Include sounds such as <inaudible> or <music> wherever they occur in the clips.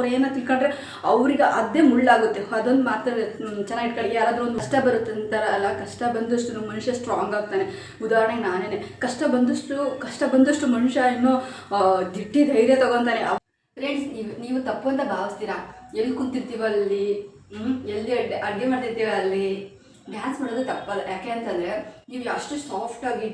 ಅವ್ರು ಏನೋ ತಿಳ್ಕೊಂಡ್ರೆ ಅವ್ರಿಗೆ ಅದೇ ಮುಳ್ಳಾಗುತ್ತೆ. ಅದೊಂದು ಮಾತ್ರ ಚೆನ್ನಾಗಿ ಇಟ್ಕೊಳ್ಳಿ. ಯಾರಾದರೂ ಒಂದು ಕಷ್ಟ ಬರುತ್ತೆ ಅಂತಾರಲ್ಲ ಕಷ್ಟ ಬಂದಷ್ಟು ಮನುಷ್ಯ ಸ್ಟ್ರಾಂಗ್ ಆಗ್ತಾನೆ. ಉದಾಹರಣೆಗೆ ನಾನೇನೆ. ಕಷ್ಟ ಬಂದಷ್ಟು ಕಷ್ಟ ಬಂದಷ್ಟು ಮನುಷ್ಯ ಇನ್ನೂ ದಿಟ್ಟಿ ಧೈರ್ಯ ತಗೊತಾನೆ. ಫ್ರೆಂಡ್ಸ್ ನೀವು ತಪ್ಪು ಅಂತ ಭಾವಿಸ್ತೀರಾ? ಎಲ್ಲಿ ಕೂತಿರ್ತೀವಲ್ಲಿ? ಹ್ಮ್, ಎಲ್ಲಿ ಅಡ್ಗೆ ಅಡುಗೆ ಮಾಡ್ತಿರ್ತೀವೋ ಅಲ್ಲಿ ಡ್ಯಾನ್ಸ್ ಮಾಡೋದು ತಪ್ಪಲ್ಲ. ಯಾಕೆ ಅಂತಂದರೆ ನೀವು ಅಷ್ಟು ಸಾಫ್ಟಾಗಿ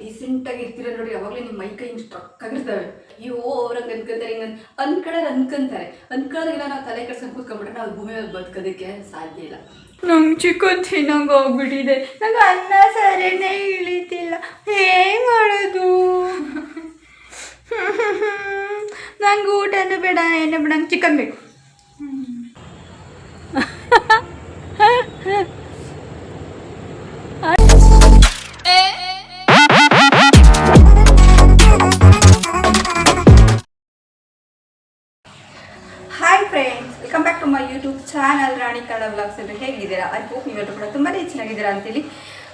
ಆಗಿ ಇರ್ತೀರ ನೋಡಿ ಯಾವಾಗಲೇ ನಿಮ್ಮ ಮೈ ಕೈ ಸ್ಟ್ರಕ್ ಆಗಿರ್ತವೆ ಅಯ್ಯೋ ಅವ್ರಂಗೆ ಅನ್ಕೊಂತಾರೆ ಹಿಂಗೆ ಅನ್ಕಳೋರು ಅನ್ಕೊಂತಾರೆ. ಅನ್ಕೊಳ್ಳೋದಿಲ್ಲ ನಾವು ತಲೆ ಕೆಡ್ಸ್ಕೊಂಡು ಕೂತ್ಕೊಂಡ್ಬಿಟ್ರೆ ನಾವು ಭೂಮಿ ಮೇಲೆ ಬದುಕೋದಕ್ಕೆ ಸಾಧ್ಯ ಇಲ್ಲ. ನಂಗೆ ಚಿಕನ್ ತಿನ್ನಂಗೆ ಹೋಗ್ಬಿಟ್ಟಿದೆ. ನಂಗೆ ಅನ್ನ ಸರಿನೇ ಇಳಿತಿಲ್ಲ. ಹೇಗೆ ಮಾಡೋದು? ನಂಗೆ ಊಟನೂ ಬೇಡ ಏನೇ ಬೇಡ ನಂಗೆ ಚಿಕನ್ ಬೇಕು. <laughs> ಕನ್ನಡ ವ್ಲಾಗ್ಸ್ ಎಲ್ಲ ಹೇಗಿದ್ದೀರಾ? ಐ ಹೋಪ್ ನೀವೆಲ್ಲರೂ ಕೂಡ ತುಂಬಾ ಚೆನ್ನಾಗಿದ್ದೀರಾ ಅಂತೇಳಿ.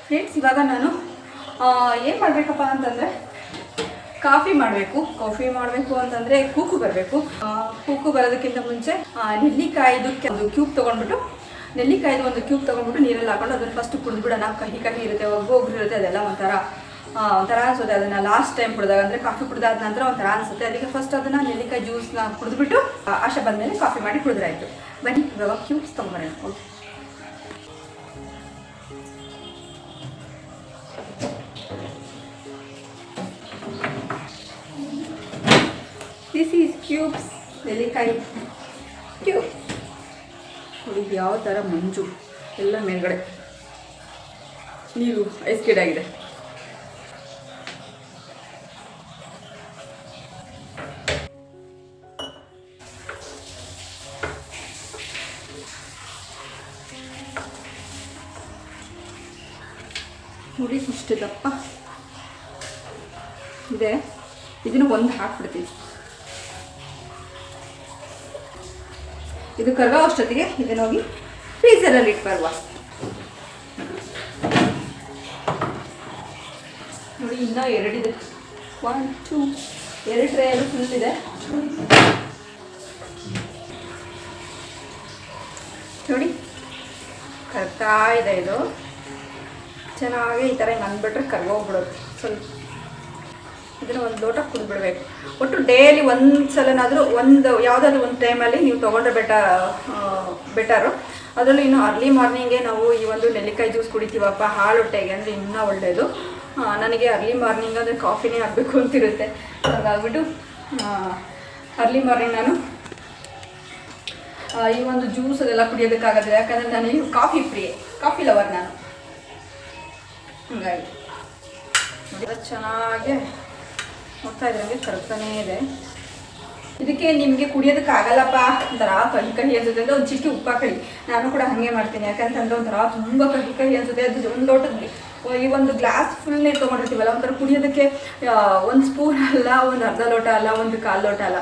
ಫ್ರೆಂಡ್ಸ್ ಇವಾಗ ನಾನು ಏನು ಮಾಡಬೇಕಪ್ಪ ಅಂತಂದರೆ, ಕಾಫಿ ಮಾಡಬೇಕು. ಕಾಫಿ ಮಾಡಬೇಕು ಅಂತಂದರೆ ಕೂಕು ಬರಬೇಕು. ಕೂಕು ಬರೋದಕ್ಕಿಂತ ಮುಂಚೆ ನೆಲ್ಲಿಕಾಯಿದು ಒಂದು ಕ್ಯೂಬ್ ತೊಗೊಂಡ್ಬಿಟ್ಟು, ನೆಲ್ಲಿಕಾಯ್ದು ಒಂದು ಕ್ಯೂಬ್ ತೊಗೊಂಡ್ಬಿಟ್ಟು ನೀರಲ್ಲಿ ಹಾಕೊಂಡು ಅದನ್ನು ಫಸ್ಟ್ ಕುಡಿದ್ಬಿಡೋಣ. ಕಹಿ ಕಹಿ ಇರುತ್ತೆ, ಒಗ್ಗೋಗ್ರು ಇರುತ್ತೆ, ಅದೆಲ್ಲ ಒಂಥರ ಒಂಥರ ಅನಿಸುತ್ತೆ. ಅದನ್ನು ಲಾಸ್ಟ್ ಟೈಮ್ ಕುಡಿದಾಗ ಅಂದರೆ ಕಾಫಿ ಕುಡಿದಾದ ನಂತರ ಒಂಥರ ಅನಿಸುತ್ತೆ. ಅದಕ್ಕೆ ಫಸ್ಟ್ ಅದನ್ನು ನೆಲ್ಲಿಕಾಯಿ ಜ್ಯೂಸ್ನ ಕುಡಿದ್ಬಿಟ್ಟು ಆಶೆ ಬಂದಮೇಲೆ ಕಾಫಿ ಮಾಡಿ ಕುಡಿದ್ರಾಯ್ತು. ಬನ್ನಿ ಇವಾಗ ಕ್ಯೂಬ್ಸ್ ತೊಗೊಂಬರೋಣ ಓಕೆ ದಿಸ್ ಈಸ್ ಕ್ಯೂಬ್ಸ್ ನೆಲ್ಲಿಕಾಯಿ ಕ್ಯೂಬ್ ನೋಡಿ ಯಾವ ಥರ ಮಂಜು ಎಲ್ಲ ಮೇಲ್ಗಡೆ. ನೀರು ಐಸ್ ಆಗಿದೆ. ದಪ್ಪ ಇದೆ. ಇದನ್ನು ಒಂದು ಹಾಕ್ಬಿಡ್ತೀವಿ ಇದು ಕರ್ಗೋ ಅಷ್ಟೊತ್ತಿಗೆ ಇದನ್ನು ಹೋಗಿ ಫ್ರೀಸರಲ್ಲಿ ಇಟ್ಟು ಬರುವ. ನೋಡಿ ಇನ್ನೂ ಎರಡಿದೆ. ಒನ್ ಟೂ ಎರಡು ಟ್ರೇಯಲ್ಲೂ ಫುಲ್ ಇದೆ. ನೋಡಿ. ಕರ್ತಾ ಇದೆ ಇದು. ಚೆನ್ನಾಗಿ ಈ ಥರ ಹಿಂಗೆ ಕರ್ಗೋಗ್ಬಿಡೋದು. ಸ್ವಲ್ಪ ಇದನ್ನು ಒಂದು ಲೋಟ ಕುಂದ್ಬಿಡ್ಬೇಕು ಒಟ್ಟು ಡೈಲಿ ಒಂದು ಸಲನಾದರೂ ಒಂದು ಯಾವುದಾದ್ರು ಒಂದು ಟೈಮಲ್ಲಿ ನೀವು ತೊಗೊಂಡ್ರೆ ಬೆಟ ಬೆಟರು ಅದರಲ್ಲೂ ಇನ್ನು ಅರ್ಲಿ ಮಾರ್ನಿಂಗೇ ನಾವು ಈ ಒಂದು ನೆಲ್ಲಿಕಾಯಿ ಜ್ಯೂಸ್ ಕುಡಿತೀವಪ್ಪ ಹಾಳು ಹೊಟ್ಟೆಗೆ ಅಂದರೆ ಇನ್ನೂ ಒಳ್ಳೆಯದು ನನಗೆ ಅರ್ಲಿ ಮಾರ್ನಿಂಗ್ ಅಂದರೆ ಕಾಫಿನೇ ಆಗಬೇಕು ಅಂತಿರುತ್ತೆ. ಹಾಗಾಗ್ಬಿಟ್ಟು ಅರ್ಲಿ ಮಾರ್ನಿಂಗ್ ನಾನು ಈ ಒಂದು ಜ್ಯೂಸ್ ಅದೆಲ್ಲ ಕುಡಿಯೋದಕ್ಕಾಗೋದಿಲ್ಲ. ಯಾಕಂದರೆ ನಾನು ಈ ಕಾಫಿ ಫ್ರೀ ಕಾಫಿ ಲವರ್ ನಾನು. ಹಂಗಾಗಿ ಚೆನ್ನಾಗಿ ನೋಡ್ತಾ ಇದ್ರಂಗೆ ಕರ್ತಾನೇ ಇದೆ. ಇದಕ್ಕೆ ನಿಮಗೆ ಕುಡಿಯೋದಕ್ಕೆ ಆಗಲ್ಲಪ್ಪ ಒಂಥರ ಕಹಿ ಕಹಿ ಅನ್ಸುತ್ತೆ. ಒಂದು ಚಿಕ್ಕಿ ಉಪ್ಪು ಹಾಕಳಿ ನಾನು ಕೂಡ ಹಾಗೆ ಮಾಡ್ತೀನಿ. ಯಾಕಂತಂದ್ರೆ ಒಂಥರ ತುಂಬ ಕಹಿ ಕಹಿ ಅನ್ಸುತ್ತೆ. ಅದು ಒಂದು ಲೋಟದ ಈ ಒಂದು ಗ್ಲಾಸ್ ಫುಲ್ ನೀರು ತೊಗೊಂಡಿರ್ತೀವಲ್ಲ, ಒಂಥರ ಕುಡಿಯೋದಕ್ಕೆ ಒಂದು ಸ್ಪೂನ್ ಅಲ್ಲ, ಒಂದು ಅರ್ಧ ಲೋಟ ಅಲ್ಲ, ಒಂದು ಕಾಲು ಲೋಟ ಅಲ್ಲ.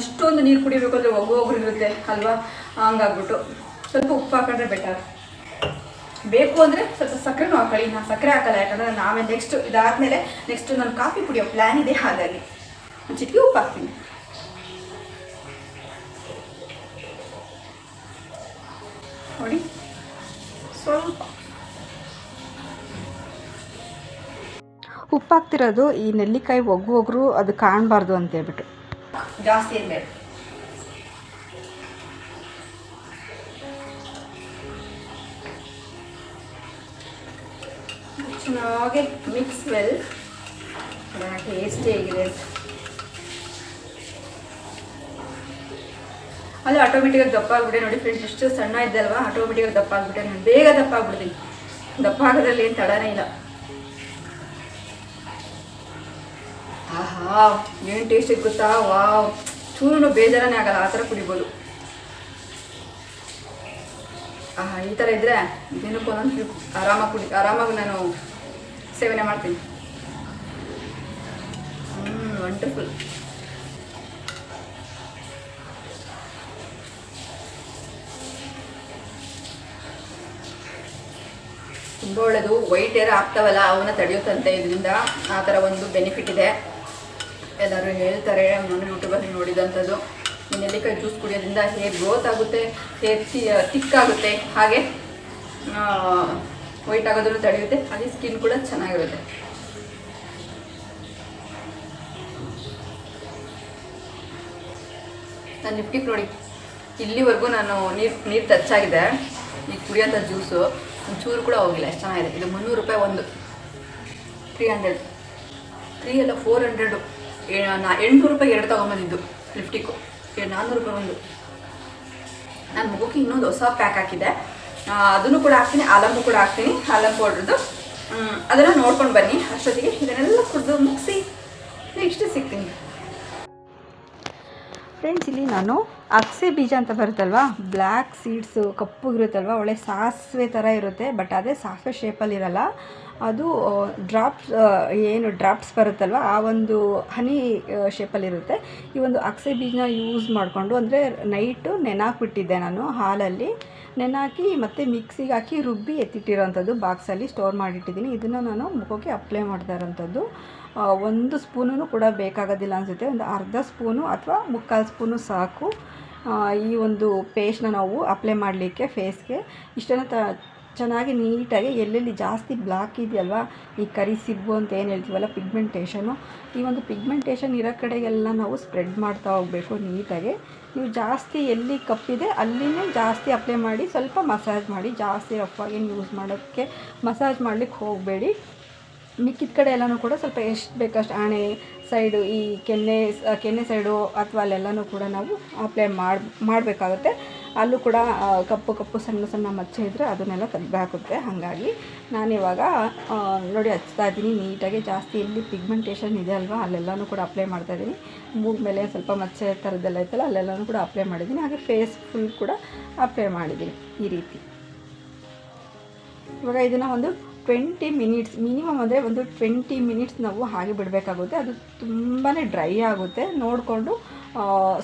ಇಷ್ಟೊಂದು ನೀರು ಕುಡಿಬೇಕು ಅಂದರೆ ಒಗ್ಗೋಗ್ರು ಇರುತ್ತೆ ಅಲ್ವಾ? ಹಂಗಾಗ್ಬಿಟ್ಟು. ಸ್ವಲ್ಪ ಉಪ್ಪು ಹಾಕೊಂಡ್ರೆ ಬೆಟರ್ ಬೇಕು ಅಂದರೆ ಸ್ವಲ್ಪ ಸಕ್ಕರೆನೂ ಹಾಕೊಳ್ಳಿ ನಾನು ಸಕ್ಕರೆ ಹಾಕಲ್ಲ ಯಾಕಂದರೆ ಆಮೇಲೆ ನೆಕ್ಸ್ಟ್ ಇದಾದಮೇಲೆ ನೆಕ್ಸ್ಟ್ ನಾನು ಕಾಫಿ ಕುಡಿಯೋ ಪ್ಲ್ಯಾನ್ ಇದೆ ಹಾಗಾಗಿ. ಚಿಟಿಕೆ ಉಪ್ಪು ಹಾಕ್ತೀನಿ. ನೋಡಿ ಸ್ವಲ್ಪ. ಉಪ್ಪು ಹಾಕ್ತಿರೋದು ಈ ನೆಲ್ಲಿಕಾಯಿ ಒಗ್ಗು ಒಗ್ರು ಅದು ಕಾಣಬಾರ್ದು ಅಂತ ಹೇಳ್ಬಿಟ್ಟು ಜಾಸ್ತಿ ಏನು ಚೆನ್ನಾಗಿ ಮಿಕ್ಸ್ ವೆಲ್ ಟೇಸ್ಟಿ ಆಗಿದೆ ಅದು ಆಟೋಮೆಟಿಕಾಗಿ ದಪ್ಪ ಆಗ್ಬಿಟ್ಟೆ ನೋಡಿ ಫ್ರೆಂಡ್ಸ್ ಎಷ್ಟು ಸಣ್ಣ ಇದ್ದೆ ಅಲ್ವಾ? ಆಟೋಮೆಟಿಕಾಗಿ ದಪ್ಪ ಆಗ್ಬಿಟ್ಟೆ ನಾನು ಬೇಗ ದಪ್ಪ ಆಗ್ಬಿಡ್ತೀನಿ. ದಪ್ಪ ಆಗೋದ್ರಲ್ಲಿ ಏನು ತಡನೇ ಇಲ್ಲ. ಆಹಾ, ಏನು ಟೇಸ್ಟ್ ಗೊತ್ತಾ? ವಾವ್. ಚೂರು ಬೇಜಾರನೇ ಆಗಲ್ಲ. ಆ ಥರ ಕುಡಿಬೋದು. ಆಹಾ, ಈ ಥರ ಇದ್ದರೆ ಒಂದೊಂದು ಆರಾಮಾಗಿ ಕುಡಿ ಆರಾಮಾಗಿ ನಾನು ಸೇವನೆ ಮಾಡ್ತೀನಿ. ವಂಡರ್ಫುಲ್ ತುಂಬ ಒಳ್ಳೆಯದು ವೈಟ್ ಏರ್ ಆಗ್ತಾವಲ್ಲ, ಅವನ್ನ ತಡೆಯುತ್ತಂತೆ. ಇದರಿಂದ ಆ ಥರ ಒಂದು ಬೆನಿಫಿಟ್ ಇದೆ. ಎಲ್ಲರೂ ಹೇಳ್ತಾರೆ, ನಾನು ಯೂಟ್ಯೂಬಲ್ಲಿ ನೋಡಿದಂಥದ್ದು. ನೆಲ್ಲಿಕಾಯಿ ಜ್ಯೂಸ್ ಕುಡಿಯೋದ್ರಿಂದ ಹೇರ್ ಗ್ರೋತ್ ಆಗುತ್ತೆ ಹೇರ್ ತಿಕ್ಕಾಗುತ್ತೆ ಹಾಗೆ ವೈಟ್ ಆಗೋದನ್ನು ತಡೆಯುತ್ತೆ, ಹಾಗೆ ಸ್ಕಿನ್ ಕೂಡ ಚೆನ್ನಾಗಿರುತ್ತೆ. ನಾನು ಲಿಪ್ಟಿಕ್ ನೋಡಿ, ಇಲ್ಲಿವರೆಗೂ ನಾನು ನೀರು ನೀರು ಟಚ್ ಆಗಿದೆ. ಈಗ ಕುಡಿಯೋಂಥ ಜ್ಯೂಸು ಒಂಚೂರು ಕೂಡ ಹೋಗಿಲ್ಲ, ಎಷ್ಟು ಚೆನ್ನಾಗಿದೆ. ಇದು ಮುನ್ನೂರು ರೂಪಾಯಿ ಒಂದು. ತ್ರೀ ಹಂಡ್ರೆಡ್ ತ್ರೀ ಅಲ್ಲ ಫೋರ್ ಹಂಡ್ರೆಡು ಎಂಟುನೂರು ರೂಪಾಯಿ ಎರಡು ತೊಗೊಂಬಂದಿದ್ದು ಲಿಫ್ಟಿಕ್ಕು ನಾನ್ನೂರು ರೂಪಾಯಿ ಒಂದು. ನಾನು ಮಗುಕ್ಕೆ ಇನ್ನೊಂದು ಹೊಸ ಪ್ಯಾಕ್ ಹಾಕಿದ್ದೆ. ಅದನ್ನು ಕೂಡ ಹಾಕ್ತೀನಿ ಆಲಂಬು ಕೂಡ ಹಾಕ್ತೀನಿ ಆಲಂಬು ಪೌಡ್ರದ್ದು ಅದನ್ನು ನೋಡ್ಕೊಂಡು ಬನ್ನಿ, ಅಷ್ಟೊತ್ತಿಗೆ ಇದನ್ನೆಲ್ಲ ಕುಡಿದು ಮುಗಿಸಿ ನೆಕ್ಸ್ಟ್ ಸಿಗ್ತೀನಿ. ಫ್ರೆಂಡ್ಸ್ ಇಲ್ಲಿ ನಾನು ಅಗಸೆ ಬೀಜ ಅಂತ ಬರುತ್ತಲ್ವಾ? ಬ್ಲ್ಯಾಕ್ ಸೀಡ್ಸು ಕಪ್ಪಗಿರುತ್ತಲ್ವ ಒಳ್ಳೆ ಸಾಸಿವೆ ಥರ ಇರುತ್ತೆ ಬಟ್ ಅದೇ ಸಾಸಿವೆ ಶೇಪಲ್ಲಿ ಇರಲ್ಲ. ಅದು ಡ್ರಾಪ್ಸ್ ಏನು ಡ್ರಾಪ್ಸ್ ಬರುತ್ತಲ್ವ? ಆ ಒಂದು ಹನಿ ಶೇಪಲ್ಲಿರುತ್ತೆ ಈ ಒಂದು ಅಗಸೆ ಬೀಜನ ಯೂಸ್ ಮಾಡಿಕೊಂಡು, ಅಂದರೆ ನೈಟು ನೆನಾಕ್ಬಿಟ್ಟಿದ್ದೆ ನಾನು ಹಾಲಲ್ಲಿ. ನೆನಾಕಿ ಮತ್ತು ಮಿಕ್ಸಿಗೆ ಹಾಕಿ ರುಬ್ಬಿ ಎತ್ತಿಟ್ಟಿರೋವಂಥದ್ದು ಬಾಕ್ಸಲ್ಲಿ ಸ್ಟೋರ್ ಮಾಡಿಟ್ಟಿದ್ದೀನಿ. ಇದನ್ನು ನಾನು ಮುಖಕ್ಕೆ ಅಪ್ಲೈ ಮಾಡ್ತಾ ಇರೋಂಥದ್ದು. ಒಂದು ಸ್ಪೂನೂ ಕೂಡ ಬೇಕಾಗೋದಿಲ್ಲ ಅನಿಸುತ್ತೆ. ಒಂದು ಅರ್ಧ ಸ್ಪೂನು ಅಥವಾ ಮುಕ್ಕಾಲು ಸ್ಪೂನು ಸಾಕು. ಈ ಒಂದು ಪೇಸ್ಟ್ನ ನಾವು ಅಪ್ಲೈ ಮಾಡಲಿಕ್ಕೆ ಫೇಸ್ಗೆ. ಇಷ್ಟನ್ನು ತ ಚೆನ್ನಾಗಿ ನೀಟಾಗಿ ಎಲ್ಲೆಲ್ಲಿ ಜಾಸ್ತಿ ಬ್ಲ್ಯಾಕ್ ಇದೆಯಲ್ವಾ, ಈ ಕರಿ ಸಿಬ್ಬು ಅಂತ ಏನು ಹೇಳ್ತೀವಲ್ಲ ಪಿಗ್ಮೆಂಟೇಷನು ಈ ಒಂದು ಪಿಗ್ಮೆಂಟೇಷನ್ ಇರೋ ಕಡೆಗೆಲ್ಲ ನಾವು ಸ್ಪ್ರೆಡ್ ಮಾಡ್ತಾ ಹೋಗಬೇಕು ನೀಟಾಗಿ. ನೀವು ಜಾಸ್ತಿ ಎಲ್ಲಿ ಕಪ್ಪಿದೆ ಅಲ್ಲಿನೇ ಜಾಸ್ತಿ ಅಪ್ಲೈ ಮಾಡಿ, ಸ್ವಲ್ಪ ಮಸಾಜ್ ಮಾಡಿ, ಜಾಸ್ತಿ ರಫ್ ಆಗಿ ಯೂಸ್ ಮಾಡೋಕ್ಕೆ ಮಸಾಜ್ ಮಾಡ್ಲಿಕ್ಕೆ ಹೋಗಬೇಡಿ. ಮಿಕ್ಕಿದ ಕಡೆ ಎಲ್ಲನೂ ಕೂಡ ಸ್ವಲ್ಪ ಎಷ್ಟು ಬೇಕಷ್ಟು ಆಣೆ ಸೈಡು ಈ ಕೆನ್ನೆ ಕೆನ್ನೆ ಸೈಡು ಅಥವಾ ಅಲ್ಲೆಲ್ಲನೂ ಕೂಡ ನಾವು ಅಪ್ಲೈ ಮಾಡಿ ಮಾಡಬೇಕಾಗುತ್ತೆ. ಅಲ್ಲೂ ಕೂಡ ಕಪ್ಪು ಕಪ್ಪು ಸಣ್ಣ ಸಣ್ಣ ಮಚ್ಚೆ ಇದ್ದರೆ ಅದನ್ನೆಲ್ಲ ತೆಗ್ದಾಕುತ್ತೆ ಹಾಗಾಗಿ ನಾನಿವಾಗ ನೋಡಿ ಹಚ್ತಾ ಇದ್ದೀನಿ. ನೀಟಾಗಿ ಜಾಸ್ತಿ ಇಲ್ಲಿ ಪಿಗ್ಮೆಂಟೇಷನ್ ಇದೆ ಅಲ್ವಾ? ಅಲ್ಲೆಲ್ಲನೂ ಕೂಡ ಅಪ್ಲೈ ಮಾಡ್ತಾ ಇದ್ದೀನಿ. ಮೂಗ್ ಮೇಲೆ ಸ್ವಲ್ಪ ಮಚ್ಚೆ ಥರದ್ದೆಲ್ಲ ಇತ್ತಲ್ಲ, ಅಲ್ಲೆಲ್ಲನೂ ಕೂಡ ಅಪ್ಲೈ ಮಾಡಿದ್ದೀನಿ. ಹಾಗೆ ಫೇಸ್ ಫುಲ್ ಕೂಡ ಅಪ್ಲೈ ಮಾಡಿದ್ದೀನಿ ಈ ರೀತಿ. ಇವಾಗ ಇದನ್ನು ಒಂದು ಟ್ವೆಂಟಿ ಮಿನಿಟ್ಸ್ ಮಿನಿಮಮ್ ಅಂದರೆ ಒಂದು ಟ್ವೆಂಟಿ ಮಿನಿಟ್ಸ್ ನಾವು ಹಾಗೆ ಬಿಡಬೇಕಾಗುತ್ತೆ. ಅದು ತುಂಬಾ ಡ್ರೈ ಆಗುತ್ತೆ. ನೋಡಿಕೊಂಡು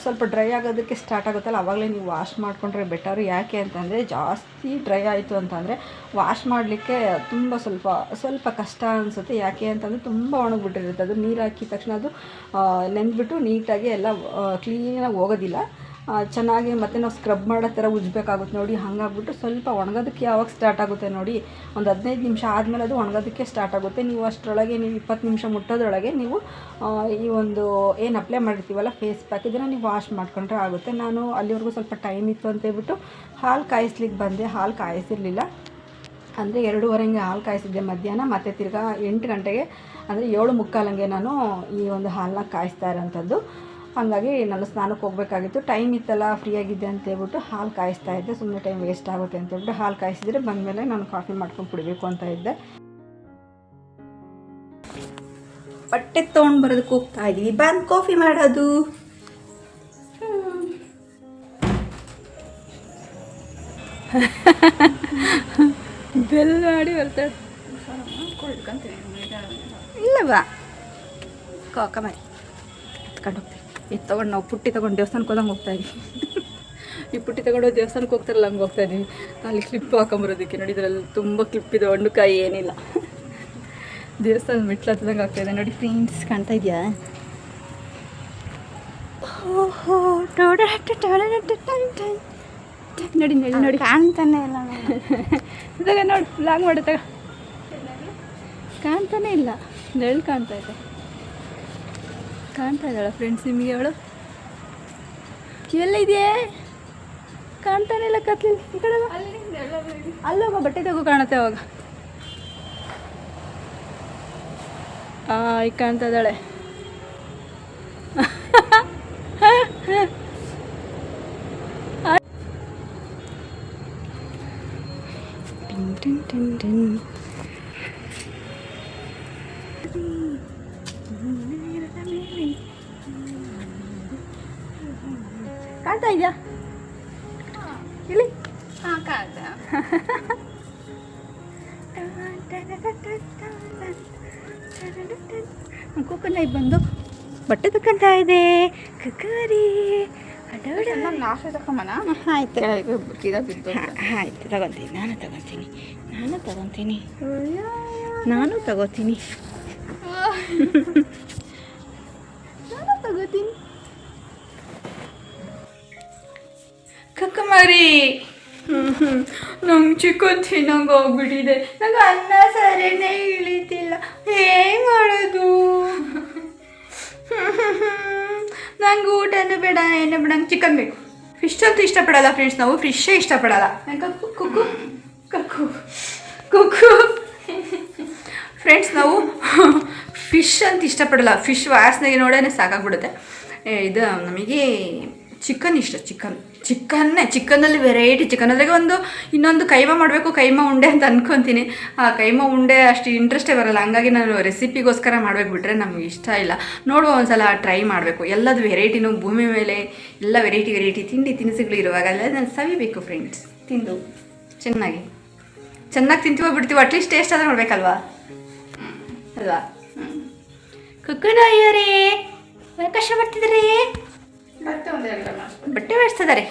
ಸ್ವಲ್ಪ ಡ್ರೈ ಆಗೋದಕ್ಕೆ ಸ್ಟಾರ್ಟ್ ಆಗುತ್ತಲ್ಲ ಆವಾಗಲೇ ನೀವು ವಾಶ್ ಮಾಡಿಕೊಂಡ್ರೆ ಬೆಟರು ಯಾಕೆ ಅಂತಂದರೆ, ಜಾಸ್ತಿ ಡ್ರೈ ಆಯಿತು ಅಂತಂದರೆ ವಾಶ್ ಮಾಡಲಿಕ್ಕೆ ತುಂಬ ಸ್ವಲ್ಪ ಸ್ವಲ್ಪ ಕಷ್ಟ ಅನಿಸುತ್ತೆ. ಯಾಕೆ ಅಂತಂದರೆ, ತುಂಬ ಒಣಗಿಬಿಟ್ಟಿರುತ್ತೆ. ಅದು ನೀರು ಹಾಕಿದ ತಕ್ಷಣ ಅದು ನೆನೆದ್ಬಿಟ್ಟು ನೆಂದ್ಬಿಟ್ಟು ನೀಟಾಗಿ ಎಲ್ಲ ಕ್ಲೀನಾಗಿ ಹೋಗೋದಿಲ್ಲ. ಚೆನ್ನಾಗಿ ಮತ್ತೆ ನಾವು ಸ್ಕ್ರಬ್ ಮಾಡೋ ಥರ ಉಜ್ಜಬೇಕಾಗುತ್ತೆ ನೋಡಿ, ಹಂಗಾಗ್ಬಿಟ್ಟು ಸ್ವಲ್ಪ ಒಣಗೋದಕ್ಕೆ ಯಾವಾಗ ಸ್ಟಾರ್ಟ್ ಆಗುತ್ತೆ ನೋಡಿ, ಒಂದು ಹದಿನೈದು ನಿಮಿಷ ಆದಮೇಲೆ ಅದು ಒಣಗೋದಕ್ಕೆ ಸ್ಟಾರ್ಟ್ ಆಗುತ್ತೆ. ನೀವು ಅಷ್ಟರೊಳಗೆ, ನೀವು ಇಪ್ಪತ್ತು ನಿಮಿಷ ಮುಟ್ಟೋದ್ರೊಳಗೆ ನೀವು ಈ ಒಂದು ಏನು ಅಪ್ಲೈ ಮಾಡಿರ್ತೀವಲ್ಲ ಫೇಸ್ ಪ್ಯಾಕ್ ಇದನ್ನು ನೀವು ವಾಶ್ ಮಾಡ್ಕೊಂಡ್ರೆ ಆಗುತ್ತೆ. ನಾನು ಅಲ್ಲಿವರೆಗೂ ಸ್ವಲ್ಪ ಟೈಮ್ ಇತ್ತು ಅಂತ ಹೇಳ್ಬಿಟ್ಟು ಹಾಲು ಕಾಯಿಸ್ಲಿಕ್ಕೆ ಬಂದೆ. ಹಾಲು ಕಾಯಿಸಿರಲಿಲ್ಲ. ಅಂದರೆ ಎರಡೂವರೆಗೆ ಹಾಲು ಕಾಯಿಸಿದ್ದೆ ಮಧ್ಯಾಹ್ನ. ಮತ್ತು ತಿರ್ಗಾ ಎಂಟು ಗಂಟೆಗೆ, ಅಂದರೆ ಏಳು ಮುಕ್ಕಾಲಂಗೆ ನಾನು ಈ ಒಂದು ಹಾಲನ್ನ ಕಾಯಿಸ್ತಾ ಇರೋಂಥದ್ದು. ಹಾಗಾಗಿ ನಾನು ಸ್ನಾನಕ್ಕೆ ಹೋಗಬೇಕಾಗಿತ್ತು. ಟೈಮ್ ಇತ್ತಲ್ಲ ಫ್ರೀ ಆಗಿದ್ದೆ ಅಂತ ಹೇಳ್ಬಿಟ್ಟು ಹಾಲು ಕಾಯಿಸ್ತಾ ಇದ್ದೆ. ಸುಮ್ಮನೆ ಟೈಮ್ ವೇಸ್ಟ್ ಆಗುತ್ತೆ ಅಂತ ಹೇಳ್ಬಿಟ್ಟು ಹಾಲು ಕಾಯಿಸಿದ್ರೆ ಬಂದಮೇಲೆ ನಾನು ಕಾಫಿ ಮಾಡ್ಕೊಂಡು ಕುಡಿಬೇಕು ಅಂತ ಇದ್ದೆ. ಬಟ್ಟೆ ತೊಗೊಂಡು ಬರೋದಕ್ಕೆ ಹೋಗ್ತಾ ಇದ್ದೀವಿ ಬಂದು ಕಾಫಿ ಮಾಡೋದು. <laughs> ಬೆಲ್ ಮಾಡಿ ಬರ್ತಾಳೆ ಇಲ್ಲವಾ ಕಾಕ ಮರಿ ಎತ್ಕೊಂಡು ಹೋಗ್ತೀವಿ ಇದು ತೊಗೊಂಡು ನಾವು ಪುಟ್ಟಿ ತೊಗೊಂಡು ದೇವಸ್ಥಾನಕ್ಕೆ ಹೋದಂಗೆ ಹೋಗ್ತಾ ಇದ್ದೀವಿ ಈ ಪುಟ್ಟಿ ತಗೊಂಡು ದೇವಸ್ಥಾನಕ್ಕೆ ಹೋಗ್ತಾರಲ್ಲ ಹಂಗೆ ಹೋಗ್ತಾ ಇದ್ದೀವಿ ಅಲ್ಲಿ ಕ್ಲಿಪ್ ಹಾಕೊಂಬರೋದಕ್ಕೆ ನೋಡಿ ಇದರಲ್ಲಿ ತುಂಬ ಕ್ಲಿಪ್ ಇದೆ ಹಣ್ಣುಕಾಯಿ ಏನಿಲ್ಲ. ದೇವಸ್ಥಾನ ಮೆಟ್ಲು ಹತ್ತದಂಗೆ ಆಗ್ತಾ ಇದೆ. ನೋಡಿ ಫ್ರೆಂಡ್ಸ್ ಕಾಣ್ತಾ ಇದೆಯಾ? ಓಹೋ ನೋಡಿ ನೋಡಿ ನೋಡಿ. ಕಾಣ್ತಾನೆ ಇಲ್ಲ ಇದಾಗ ನೋಡಿ ಲಾಂಗ್ ತಗ. ಕಾಣ್ತಾನೆ ಇಲ್ಲ. ನೆರಳು ಕಾಣ್ತಾ ಇದೆ. ಕಾಣ್ತಾ ಇದ್ದಾಳ ಫ್ರೆಂಡ್ಸ್ ನಿಮಗೆ ಅವಳು ಎಲ್ಲ ಇದೆಯೇ ಕಾಣ್ತಾನೆ ಇಲ್ಲ ಕತ್ಲಿ, ಈ ಕಡೆ. ಅಲ್ಲೋಗ ಬಟ್ಟೆ ತಗೋ ಕಾಣುತ್ತೆ ಅವಾಗ ಈಗ ಕಾಣ್ತಾ ಇದ್ದಾಳೆ <laughs> ಟಿನ್ ಟಿನ್ ಟಿನ್ ಟಿನ್. ಕುಕ್ಕನ ಬಂದು ಬಟ್ಟೆ ತಕ್ಕಂತ ಇದೆ. ತಕೊಂಬನ? ಆಯ್ತು. ಆಯ್ತು. ತಗೊತೀನಿ. ನಾನು ತಗೊತೀನಿ. ನಾನು ತಗೊತೀನಿ. ನಾನು ತಗೋತೀನಿ. ನಾನು ತಗೋತೀನಿ. ಮರಿ ನಂಗೆ ಚಿಕನ್ ತಿನ್ನಂಗೆ ಹೋಗ್ಬಿಟ್ಟಿದೆ ನಂಗೆ ಅನ್ನ ಸರಿನೇ ಇಳಿತಿಲ್ಲ. ಹೇಗೆ ಮಾಡೋದು? <laughs> ನಂಗೆ ಊಟನೂ ಬೇಡ ಏನು ಬೇಡ, ನಂಗೆ ಚಿಕನ್ ಬೇಕು. ಫಿಶ್ ಅಂತೂ ಇಷ್ಟಪಡಲ್ಲ ಫ್ರೆಂಡ್ಸ್ ನಾವು ಫಿಶ್ಶೇ ಇಷ್ಟಪಡಲ್ಲ. ಕಕ್ಕು, ಕುಕ್ಕು ಕಕ್ಕು, ಕುಕ್ಕು. ಫ್ರೆಂಡ್ಸ್ ನಾವು ಫಿಶ್ ಅಂತ ಇಷ್ಟಪಡಲ್ಲ. ಫಿಶ್ ವಾಸನೆಗೆ ನೋಡೇ ಸಾಕಾಗ್ಬಿಡುತ್ತೆ. ಇದು ನಮಗೆ ಚಿಕನ್ ಇಷ್ಟ ಚಿಕನ್ ಚಿಕನ್ನೇ ಚಿಕನಲ್ಲಿ ವೆರೈಟಿ ಚಿಕನ್ ಅದ್ರಾಗೆ ಒಂದು ಇನ್ನೊಂದು ಕೈಮ ಮಾಡಬೇಕು, ಕೈಮ ಉಂಡೆ ಅಂತ ಅನ್ಕೊತೀನಿ. ಆ ಕೈಮಾ ಉಂಡೆ ಅಷ್ಟು ಇಂಟ್ರೆಸ್ಟೇ ಬರಲ್ಲ. ಹಂಗಾಗಿ ನಾನು ರೆಸಿಪಿಗೋಸ್ಕರ ಮಾಡಬೇಕು ಬಿಟ್ಟರೆ ನಮ್ಗೆ ಇಷ್ಟ ಇಲ್ಲ. ನೋಡುವ ಒಂದ್ಸಲ ಟ್ರೈ ಮಾಡಬೇಕು. ಎಲ್ಲದು ವೆರೈಟಿನೂ ಭೂಮಿ ಮೇಲೆ ಎಲ್ಲ ವೆರೈಟಿ ವೆರೈಟಿ ತಿಂಡಿ ತಿನಿಸುಗಳು ಇರುವಾಗ ಎಲ್ಲ ನಾನು ಸವಿಬೇಕು ಫ್ರೆಂಡ್ಸ್ ತಿಂದು. ಚೆನ್ನಾಗಿ. ಚೆನ್ನಾಗಿ ತಿಂತೀವೋ ಬಿಡ್ತೀವೋ ಅಟ್ಲೀಸ್ಟ್ ಟೇಸ್ಟ್ ಆದರೆ ನೋಡ್ಬೇಕಲ್ವಾ? ಅಲ್ವಾ? ಅಯ್ಯೋರೇ ಕಷ್ಟ ಬರ್ತಿದ್ರಿ ಬಟ್ಟೆ ಬೇಡಿಸ್ತಿದ್ದಾರೆ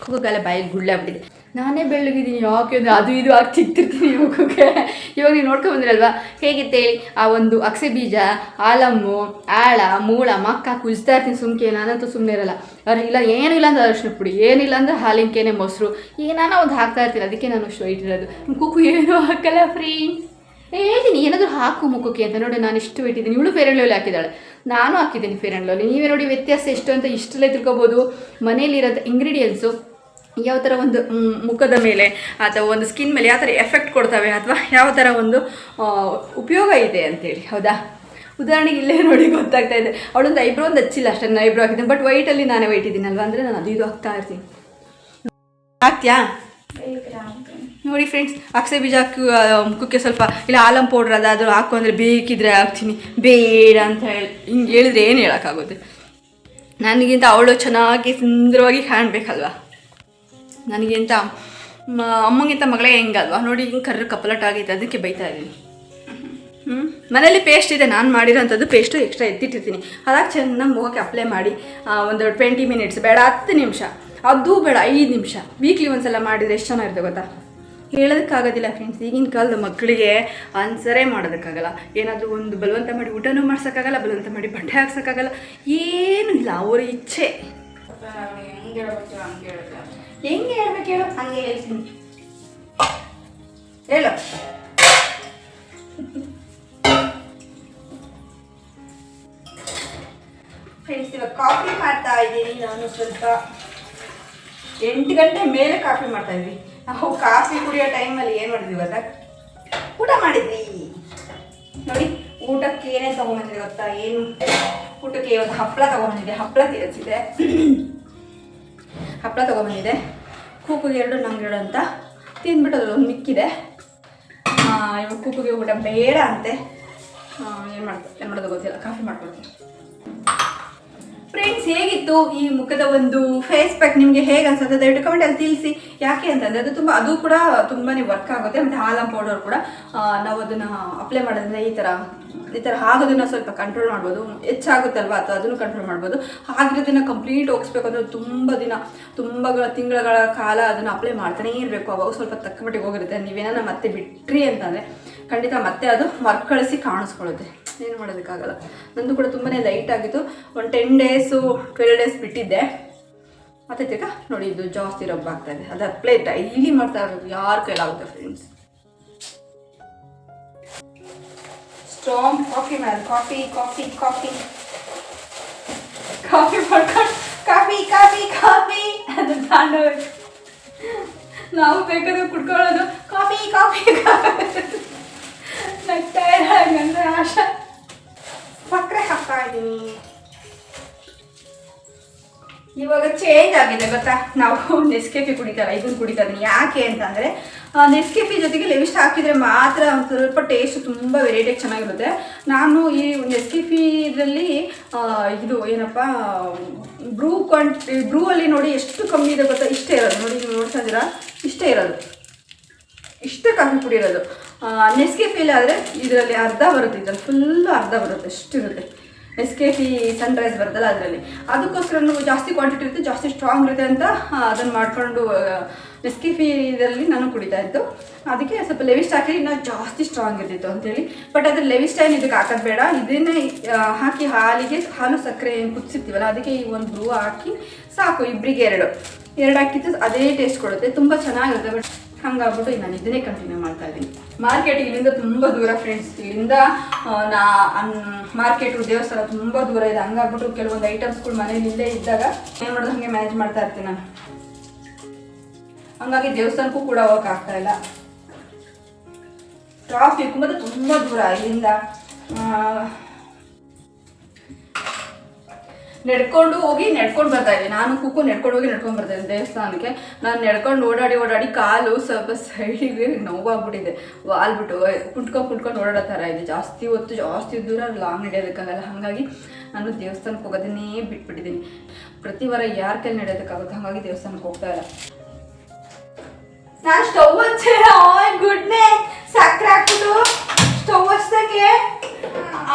ಕುಕ್ಕುಗೆಲ್ಲ ಬಾಯಿಗೆ ಗುಳ್ಳೆ ಆಗ್ಬಿಟ್ಟಿದೆ ನಾನೇ ಬೆಳ್ಳಗಿದ್ದೀನಿ, ಯಾಕೆ ಅಂದರೆ ಅದು ಇದು ಹಾಕಿ ಚಿಕ್ತಿರ್ತೀನಿ ಕುಕ್ಕುಗೆ ಇವಾಗ ನೀವು ನೋಡ್ಕೊಂಡ್ ಬಂದಿರಲ್ವಾ? ಹೇಗಿತ್ತು ಹೇಳಿ? ಆ ಒಂದು ಅಕ್ಸೆ ಬೀಜ, ಆಲಮ್ಮು, ಆಳ, ಮೂಳ, ಮಕ್ಕ ಕುಜ್ತಾ ಇರ್ತೀನಿ ಸುಮ್ಕೆ, ನಾನಂತೂ ಸುಮ್ಮನೆ ಇರಲ್ಲ. ಅವ್ರು ಇಲ್ಲ, ಏನೂ ಇಲ್ಲ ಅಂದ್ರೆ ಅರ್ಶನ ಪುಡಿ, ಏನಿಲ್ಲ ಅಂದ್ರೆ ಹಾಲಿನ ಕೇನೆ ಮೊಸರು. ಏನಾನ ಒಂದು ಹಾಕ್ತಾ ಇರ್ತೀನಿ, ಅದಕ್ಕೆ ನಾನು ವೈಟ್ ಇರೋದು ಕುಕ್ಕು ಏನೂ ಹಾಕಲ್ಲ, ಫ್ರೀ. ಹೇಳ್ತೀನಿ, ಏನಾದರೂ ಹಾಕು ಮುಖಕ್ಕೆ ಅಂತ. ನೋಡಿ, ನಾನು ಇಷ್ಟು ಇಟ್ಟಿದ್ದೀನಿ. ಇವಳು ಫೇರ್ ಲವ್ಲಿ ಹಾಕಿದ್ದಾಳೆ. ನಾನು ಹಾಕಿದ್ದೀನಿ ಫೇರ್ ಆ್ಯಂಡ್ ಲವ್ಲಿ ನೀವೇ ನೋಡಿ ವ್ಯತ್ಯಾಸ ಎಷ್ಟು ಅಂತ ಇಷ್ಟಲ್ಲೇ ತಿಳ್ಕೊಬೋದು. ಮನೇಲಿರೋದು ಇಂಗ್ರೀಡಿಯೆಂಟ್ಸು ಯಾವ ಥರ ಒಂದು ಮುಖದ ಮೇಲೆ ಅಥವಾ ಒಂದು ಸ್ಕಿನ್ ಮೇಲೆ ಯಾವ ಥರ ಎಫೆಕ್ಟ್ ಕೊಡ್ತವೆ ಅಥವಾ ಯಾವ ಥರ ಒಂದು ಉಪಯೋಗ ಇದೆ ಅಂತೇಳಿ. ಹೌದಾ? ಉದಾಹರಣೆಗೆ ಇಲ್ಲೇ ನೋಡಿ ಗೊತ್ತಾಗ್ತಾ ಇದೆ. ಅವಳೊಂದು ಐಬ್ರೋ ಒಂದು ಹಚ್ಚಿಲ್ಲ ಅಷ್ಟೇ ನಾನು ಐಬ್ರೋ ಹಾಕಿದ್ದೀನಿ ಬಟ್ ವೈಟಲ್ಲಿ ನಾನೇ ವೈಟ್ ಇದ್ದೀನಲ್ವಾ? ಅಂದರೆ ನಾನು ಅದು ಇದು ಹಾಕ್ತಾ ಇರ್ತೀನಿ. ಹಾಕ್ತ್ಯಾ? ನೋಡಿ ಫ್ರೆಂಡ್ಸ್ ಅಕ್ಸೆ ಬೀಜ ಹಾಕಿ ಮುಖಕ್ಕೆ ಸ್ವಲ್ಪ ಇಲ್ಲ ಆಲಂ ಪೌಡ್ರ್ ಅದಾದರೂ ಹಾಕು ಅಂದರೆ ಬೇಕಿದ್ರೆ ಹಾಕ್ತೀನಿ. ಬೇಡ ಅಂತ ಹೇಳಿ, ಹಿಂಗೆ ಹೇಳಿದ್ರೆ ಏನು ಹೇಳೋಕ್ಕಾಗುತ್ತೆ ನನಗಿಂತ ಅವಳು ಚೆನ್ನಾಗಿ ಸುಂದರವಾಗಿ ಕಾಣಬೇಕಲ್ವಾ? ನನಗಿಂತ ಅಮ್ಮಂಗಿಂತ ಮಗಳೇ ಹೆಂಗಲ್ವಾ? ನೋಡಿ ಹಿಂಗೆ ಕರ್ರ ಕಪಲಟ್ ಆಗೈತೆ, ಅದಕ್ಕೆ ಬೈತಾ ಇದ್ದೀನಿ ಹ್ಞೂ ಮನೇಲಿ ಪೇಸ್ಟ್ ಇದೆ, ನಾನು ಮಾಡಿರೋಂಥದ್ದು ಪೇಸ್ಟು ಎಕ್ಸ್ಟ್ರಾ ಎತ್ತಿಟ್ಟಿರ್ತೀನಿ. ಅದಾಗ ಚೆನ್ನಾಗಿ ಮುಖಕ್ಕೆ ಅಪ್ಲೈ ಮಾಡಿ ಒಂದು ಟ್ವೆಂಟಿ ಮಿನಿಟ್ಸ್ ಬೇಡ ಹತ್ತು ನಿಮಿಷ. ಅದು ಬೇಡ, ಐದು ನಿಮಿಷ. ವೀಕ್ಲಿ ಒಂದ್ಸಲ ಮಾಡಿದರೆ ಎಷ್ಟು ಚೆನ್ನಾಗಿರುತ್ತೆ ಗೊತ್ತಾ? ಹೇಳೋದಕ್ಕಾಗೋದಿಲ್ಲ ಫ್ರೆಂಡ್ಸ್ ಈಗಿನ ಕಾಲದ ಮಕ್ಕಳಿಗೆ ಆನ್ಸರೇ ಮಾಡೋದಕ್ಕಾಗಲ್ಲ. ಏನಾದರೂ ಒಂದು ಬಲವಂತ ಮಾಡಿ ಊಟನೂ ಮಾಡ್ಸೋಕ್ಕಾಗಲ್ಲ ಬಲವಂತ ಮಾಡಿ ಬಟ್ಟೆ ಹಾಕ್ಸೋಕ್ಕಾಗಲ್ಲ. ಏನೂ ಇಲ್ಲ ಅವರ ಇಚ್ಛೆ. ಹೆಂಗೆ ಹೇಳ್ಬೇಕು ಹೇಳು? ಹಂಗೆ ಹೇಳ್ತೀನಿ. ಹೇಳು. ಫ್ರೆಂಡ್ಸ್ ಇವಾಗ ಕಾಫಿ ಮಾಡ್ತಾ ಇದ್ದೀನಿ ನಾನು ಸ್ವಲ್ಪ. ಎಂಟು ಗಂಟೆ ಮೇಲೆ ಕಾಫಿ ಮಾಡ್ತಾ ಇದ್ವಿ. ನಾವು ಕಾಫಿ ಕುಡಿಯೋ ಟೈಮಲ್ಲಿ ಏನು ಮಾಡಿದ್ವಿ ಗೊತ್ತಾ? ಊಟ ಮಾಡಿದ್ವಿ. ನೋಡಿ, ಊಟಕ್ಕೆ ಏನೇನು ತೊಗೊಂಬಂದಿದೆ ಗೊತ್ತಾ? ಏನು? ಊಟಕ್ಕೆ ಇವತ್ತು ಹಪ್ಪಳ ತೊಗೊಂಬಂದಿದೆ ಹಪ್ಪಳ ತಿರ್ಸಿದೆ ಹಪ್ಪಳ ತೊಗೊಂಬಂದಿದೆ ಕೂಕುಗೆ ಎರಡು ನಂಗೆ ಎರಡು ಅಂತ ತಿಂದ್ಬಿಟ್ಟು ಒಂದು ಮಿಕ್ಕಿದೆ. ಇವಾಗ ಕೂಕುಗೆ ಊಟ ಬೇಡ ಅಂತೆ. ಏನು ಮಾಡ್ತಾರೆ ಏನು ಮಾಡೋದು ಗೊತ್ತಿಲ್ಲ. ಕಾಫಿ ಮಾಡ್ಕೊಳ್ತೀನಿ. ಫ್ರೆಂಡ್ಸ್ ಹೇಗಿತ್ತು ಈ ಮುಖದ ಒಂದು ಫೇಸ್ ಪ್ಯಾಕ್ ನಿಮಗೆ ಹೇಗೆ ಅನ್ಸುತ್ತೆ ದಯವಿಟ್ಟು ಕಮೆಂಟಲ್ಲಿ ತಿಳಿಸಿ. ಯಾಕೆ ಅಂತಂದರೆ ಅದು ತುಂಬ ಅದು ಕೂಡ ತುಂಬಾ ವರ್ಕ್ ಆಗುತ್ತೆ. ಮತ್ತು ಹಾಲಂ ಪೌಡರ್ ಕೂಡ. ನಾವು ಅದನ್ನು ಅಪ್ಲೈ ಮಾಡೋದ್ರಿಂದ ಈ ಥರ ಈ ಥರ ಆಗೋದನ್ನ ಸ್ವಲ್ಪ ಕಂಟ್ರೋಲ್ ಮಾಡ್ಬೋದು. ಹೆಚ್ಚಾಗುತ್ತಲ್ವ? ಅಥವಾ ಅದನ್ನು ಕಂಟ್ರೋಲ್ ಮಾಡ್ಬೋದು. ಆಗಿರೋದನ್ನ ಕಂಪ್ಲೀಟ್ ಹೋಗಿಸ್ಬೇಕು ಅಂದರೆ ತುಂಬ ದಿನ ತುಂಬ ತಿಂಗಳ ಕಾಲ ಅದನ್ನು ಅಪ್ಲೈ ಮಾಡ್ತಾನೇ ಇರಬೇಕು. ಅವಾಗ ಸ್ವಲ್ಪ ತಕ್ಕ ಮಟ್ಟಿಗೆ ಹೋಗಿರುತ್ತೆ. ನೀವೇನ ಮತ್ತೆ ಬಿಟ್ರಿ ಅಂತಂದರೆ ಖಂಡಿತ ಮತ್ತೆ ಅದು ಮರ್ಕಳಿಸಿ ಕಾಣಿಸ್ಕೊಳ್ಳುತ್ತೆ. ಏನು ಮಾಡೋದಕ್ಕಾಗಲ್ಲ. ನಂದು ಕೂಡ ತುಂಬಾ ಲೈಟ್ ಆಗಿತ್ತು. ಒಂದು ಟೆನ್ ಡೇಸು ಟ್ವೆಲ್ ಡೇಸ್ ಬಿಟ್ಟಿದ್ದೆ. ಮತ್ತೆ ತಿರ್ಗಾ ನೋಡಿ ಇದು ಜಾಸ್ತಿ ರಬ್ ಆಗ್ತಾ ಇದೆ. ಅದು ಅಪ್ಲೈ ಡೈಲಿ ಮಾಡ್ತಾ ಇರಬೇಕು ಯಾರ ಕೈಲಾಗುತ್ತೆ ಫ್ರೆಂಡ್ಸ್ ಸ್ಟ್ರಾಂಗ್ ಕಾಫಿ ಮಾಡಿ ಕಾಫಿ ಕಾಫಿ ಕಾಫಿ ಕಾಫಿ ಮಾಡ್ಕೊಂಡು ಕಾಫಿ ಕಾಫಿ ಕಾಫಿ ಅದು ನಾವು ಬೇಕಾದ್ರೆ ಕುಡ್ಕೊಳ್ಳೋದು. ಕಾಫಿ ಕಾಫಿ ನಗ್ತಾ ಇರಂದ್ರೆ ಆಶಾ. ಹಾಕ್ತಾ ಇದ್ದೀನಿ. ಇವಾಗ ಚೇಂಜ್ ಆಗಿದೆ ಗೊತ್ತಾ? ನಾವು ನೆಸ್ಕೆಫಿ ಕುಡಿತಾರ, ಇದನ್ನು ಕುಡಿತಾ ಯಾಕೆ ಅಂತಂದರೆ ನೆಸ್ಕೆಫಿ ಜೊತೆಗೆ ಲೆವಿಸ್ಟ್ ಹಾಕಿದರೆ ಮಾತ್ರ ಒಂದು ಸ್ವಲ್ಪ ಟೇಸ್ಟ್ ತುಂಬ ವೆರೈಟಿಯಾಗಿ ಚೆನ್ನಾಗಿರುತ್ತೆ. ನಾನು ಈ ನೆಸ್ಕೆಫಿ ಇದರಲ್ಲಿ ಇದು ಏನಪ್ಪ, ಬ್ರೂ ಕ್ವಾಂಟಿ ಬ್ರೂ ಅಲ್ಲಿ ನೋಡಿ ಎಷ್ಟು ಕಮ್ಮಿ ಇದೆ ಗೊತ್ತಾ? ಇಷ್ಟೇ ಇರೋದು. ನೋಡಿ, ನೀವು ನೋಡ್ತಾ ಇದ್ದೀರಾ? ಇಷ್ಟೇ ಇರೋದು. ಇಷ್ಟೇ ಕಾಫಿ ಪುಡಿ ಇರೋದು ಆದರೆ ಇದರಲ್ಲಿ ಅರ್ಧ ಬರುತ್ತೆ, ಇದ್ರಲ್ಲಿ ಫುಲ್ಲು ಅರ್ಧ ಬರುತ್ತೆ, ಅಷ್ಟಿರುತ್ತೆ. ನೆಸ್ಕೆಫಿ ಸನ್ರೈಸ್ ಬರುತ್ತಲ್ಲ ಅದರಲ್ಲಿ. ಅದಕ್ಕೋಸ್ಕರ ನಾವು ಜಾಸ್ತಿ ಕ್ವಾಂಟಿಟಿ ಇರುತ್ತೆ, ಜಾಸ್ತಿ ಸ್ಟ್ರಾಂಗ್ ಇರುತ್ತೆ ಅಂತ ಅದನ್ನು ಮಾಡಿಕೊಂಡು ನೆಸ್ಕೆಫಿ ಇದರಲ್ಲಿ ನಾನು ಕುಡಿತಾ ಇದ್ದು. ಅದಕ್ಕೆ ಸ್ವಲ್ಪ ಲೆವಿಸ್ಟ್ ಹಾಕಿ ಇನ್ನೂ ಜಾಸ್ತಿ ಸ್ಟ್ರಾಂಗ್ ಇರ್ತಿತ್ತು ಅಂತೇಳಿ ಬಟ್ ಅದ್ರ ಲೆವಿಸ್ಟ್ ಏನು ಇದಕ್ಕೆ ಹಾಕೋದು ಬೇಡ. ಇದನ್ನೇ ಹಾಕಿ ಹಾಲಿಗೆ ಹಾಲು ಸಕ್ಕರೆ ಏನು ಕುದಿಸಿರ್ತೀವಲ್ಲ, ಅದಕ್ಕೆ ಈ ಒಂದು ಬ್ರೂ ಹಾಕಿ ಸಾಕು ಇಬ್ಬರಿಗೆ ಎರಡು. ಎರಡು ಹಾಕಿದ್ದು ಅದೇ ಟೇಸ್ಟ್ ಕೊಡುತ್ತೆ. ತುಂಬ ಚೆನ್ನಾಗಿರುತ್ತೆ ಬಟ್ ಹಂಗಾಗ್ಬಿಟ್ಟು ನಾನು ಇದನ್ನೇ ಕಂಟಿನ್ಯೂ ಮಾಡ್ತಾ ಇದ್ದೀನಿ. ಮಾರ್ಕೆಟ್ ಇಲ್ಲಿಂದ ತುಂಬ ದೂರ ಫ್ರೆಂಡ್ಸ್ ಇಲ್ಲಿಂದ ನಾ ಮಾರ್ಕೆಟು ದೇವಸ್ಥಾನ ತುಂಬ ದೂರ ಇದೆ. ಹಂಗಾಗ್ಬಿಟ್ಟು ಕೆಲವೊಂದು ಐಟಮ್ಸ್ಗಳು ಮನೇಲಿ ಇಲ್ಲೇ ಇದ್ದಾಗ ಏನು ಮಾಡೋದು? ಹಾಗೆ ಮ್ಯಾನೇಜ್ ಮಾಡ್ತಾ ಇರ್ತೀನಿ ನಾನು. ಹಂಗಾಗಿ ದೇವಸ್ಥಾನಕ್ಕೂ ಕೂಡ ಹೋಗಕ್ಕೆ ಆಗ್ತಾ ಇಲ್ಲ. ಟ್ರಾಫಿಕ್ ಮತ್ತು ತುಂಬ ದೂರ ಇಲ್ಲಿಂದ. ನಡ್ಕೊಂಡು ಹೋಗಿ ನಡ್ಕೊಂಡು ಬರ್ತಾ ಇದ್ದೆ. ನಾನು ಕುಕ್ಕು ನಡ್ಕೊಂಡು ಹೋಗಿ ನಡ್ಕೊಂಡು ಬರ್ತಾ ಇದ್ದೆ ದೇವಸ್ಥಾನಕ್ಕೆ. ನಾನು ನಡ್ಕೊಂಡು ಓಡಾಡಿ ಓಡಾಡಿ ಕಾಲು ಸ್ವಲ್ಪ ಸೈಡಿಗೆ ನೋವಾಗ್ಬಿಟ್ಟಿದೆ. ವಾಲ್ಬಿಟ್ಟು ಕುಂಟ್ಕೊಂಡು ಕುಂಟ್ಕೊಂಡು ಓಡಾಡೋ ಥರ ಇದೆ. ಜಾಸ್ತಿ ಹೊತ್ತು, ಜಾಸ್ತಿ ದೂರ ಲಾಂಗ್ ನಡೆಯೋದಕ್ಕಾಗಲ್ಲ. ಹಾಗಾಗಿ ನಾನು ದೇವಸ್ಥಾನಕ್ಕೆ ಹೋಗೋದನ್ನೇ ಬಿಟ್ಬಿಟ್ಟಿದ್ದೀನಿ. ಪ್ರತಿ ವಾರ ಯಾರ ಕೈಲಿ ನಡೆಯೋದಕ್ಕಾಗುತ್ತೆ? ಹಾಗಾಗಿ ದೇವಸ್ಥಾನಕ್ಕೆ ಹೋಗ್ತಾ ಇಲ್ಲ. ನಾನು ಸ್ಟವ್ ಹಚ್ಚೆ ಗುಡ್ನೆ ಸಕ್ಕರೆ ಹಾಕ್ಬಿಟ್ಟು ಸ್ಟವ್ ಹಚ್ದಂಗೆ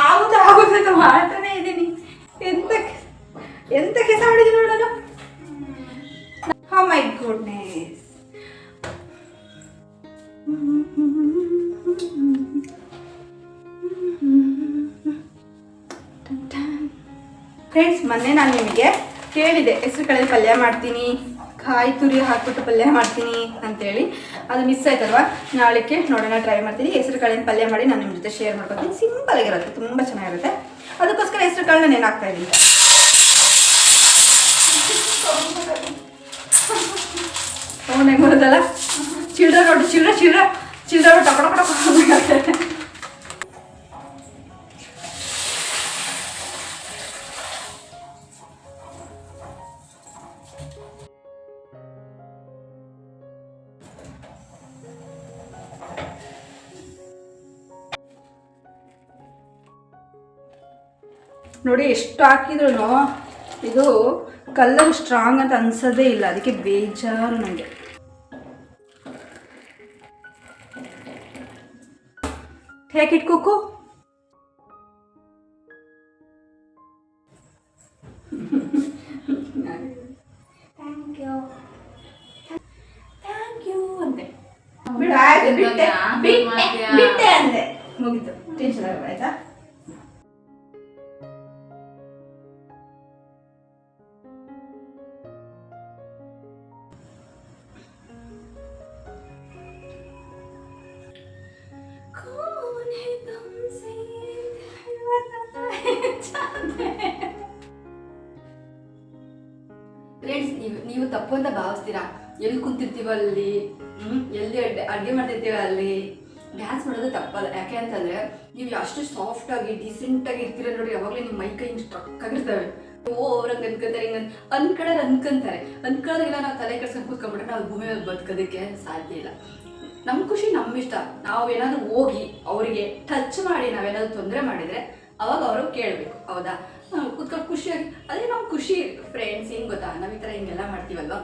ಆಗುತ್ತೆ ಆಗುತ್ತೆ ಮಾಡ್ತಾನೆ ಇದ್ದೀನಿ. ಎಂತ ಎಂತ ಕೆಲಸ ಮಾಡಿದ್ರು ನೋಡೋಣ? ಹಾ ಮೈ ಗುಡ್ನೆಸ್ ಫ್ರೆಂಡ್ಸ್ ಮೊನ್ನೆ ನಾನು ನಿಮಗೆ ಕೇಳಿದೆ, ಹೆಸರು ಕಳೆ ಪಲ್ಯ ಮಾಡ್ತೀನಿ, ಕಾಯಿ ತುರಿ ಹಾಕ್ಬಿಟ್ಟು ಪಲ್ಯ ಮಾಡ್ತೀನಿ ಅಂತೇಳಿ. ಅದು ಮಿಸ್ ಆಯ್ತಲ್ವಾ? ನಾಳೆಕ್ಕೆ ನೋಡೋಣ ಟ್ರೈ ಮಾಡ್ತೀನಿ. ಹೆಸರು ಕಾಳಿನ ಪಲ್ಯ ಮಾಡಿ ನಾನು ನಿಮ್ಮ ಜೊತೆ ಶೇರ್ ಮಾಡ್ಕೊತೀನಿ. ಸಿಂಪಲ್ ಆಗಿರುತ್ತೆ, ತುಂಬ ಚೆನ್ನಾಗಿರುತ್ತೆ. ಅದಕ್ಕೋಸ್ಕರ ಹೆಸರು ಕಾಳನ್ನ ನೆನಾಕ್ತಾ ಇದ್ದೀನಿ? ಅವನೇ ಬರುತ್ತಲ್ಲ ಚಿಲ್ಡ್ರ ನೋಡಿ ಚಿಲ್ಡ್ರ ಚಿಲ್ಡ್ರ ಚಿಲ್ಡ್ರ ಟೊಕ ನೋಡಿ ಎಷ್ಟು ಹಾಕಿದ್ರು ಇದು ಕಲರ್ ಸ್ಟ್ರಾಂಗ್ ಅಂತ ಅನ್ಸೋದೇ ಇಲ್ಲ. ಅದಕ್ಕೆ ಬೇಜಾರು ನನಗೆ ಹೇಗೆ ಇಟ್ಕೋಕು? ಎಲ್ಲಿ ಅಡುಗೆ ಮಾಡ್ತಿರ್ತೀವಿ ಅಲ್ಲಿ. ಡ್ಯಾನ್ಸ್ ಮಾಡೋದು ತಪ್ಪಲ್ಲ. ಯಾಕೆ ಅಂತಂದ್ರೆ, ನೀವು ಅಷ್ಟು ಸಾಫ್ಟ್ ಆಗಿ ಡಿಸೆಂಟ್ ಆಗಿ ಇರ್ತೀರ ನೋಡಿ, ಯಾವಾಗಲೂ ನಿಮ್ಮ ಮೈ ಕೈ ಸ್ಟ್ರಕ್ ಆಗಿರ್ತವೆ. ಓ ಅವ್ರಂಗೆ ಅನ್ಕೊಂತಾರೆ, ಹಿಂಗೆ ಅನ್ಕೊಳ್ಳೋರು ಅನ್ಕೊಂತಾರೆ. ಅನ್ಕೊಳ್ಳೋದಿಲ್ಲ ನಾವು ತಲೆ ಕೆಡ್ಸ್ಕೊಂಡು ಕೂತ್ಕೊಂಡ್ಬಿಟ್ರೆ ನಾವು ಭೂಮಿ ಮೇಲೆ ಬದುಕೋದಕ್ಕೆ ಸಾಧ್ಯ ಇಲ್ಲ. ನಮ್ಮ ಖುಷಿ ನಮ್ಮ ಇಷ್ಟ. ನಾವು ಏನಾದರೂ ಹೋಗಿ ಅವರಿಗೆ ಟಚ್ ಮಾಡಿ ನಾವೇನಾದ್ರೂ ತೊಂದರೆ ಮಾಡಿದರೆ, ಅವಾಗ ಅವರು ಕೇಳಬೇಕು. ಹೌದಾ? ಕೂತ್ಕೊಂಡು ಖುಷಿಯಾಗಿ ಅದೇ ನಾವು ಖುಷಿ ಫ್ರೆಂಡ್ಸ್ ಹೆಂಗ್ ಗೊತ್ತಾ? ನಾವು ಈ ಥರ ಹಿಂಗೆಲ್ಲ ಮಾಡ್ತೀವಲ್ವಾ?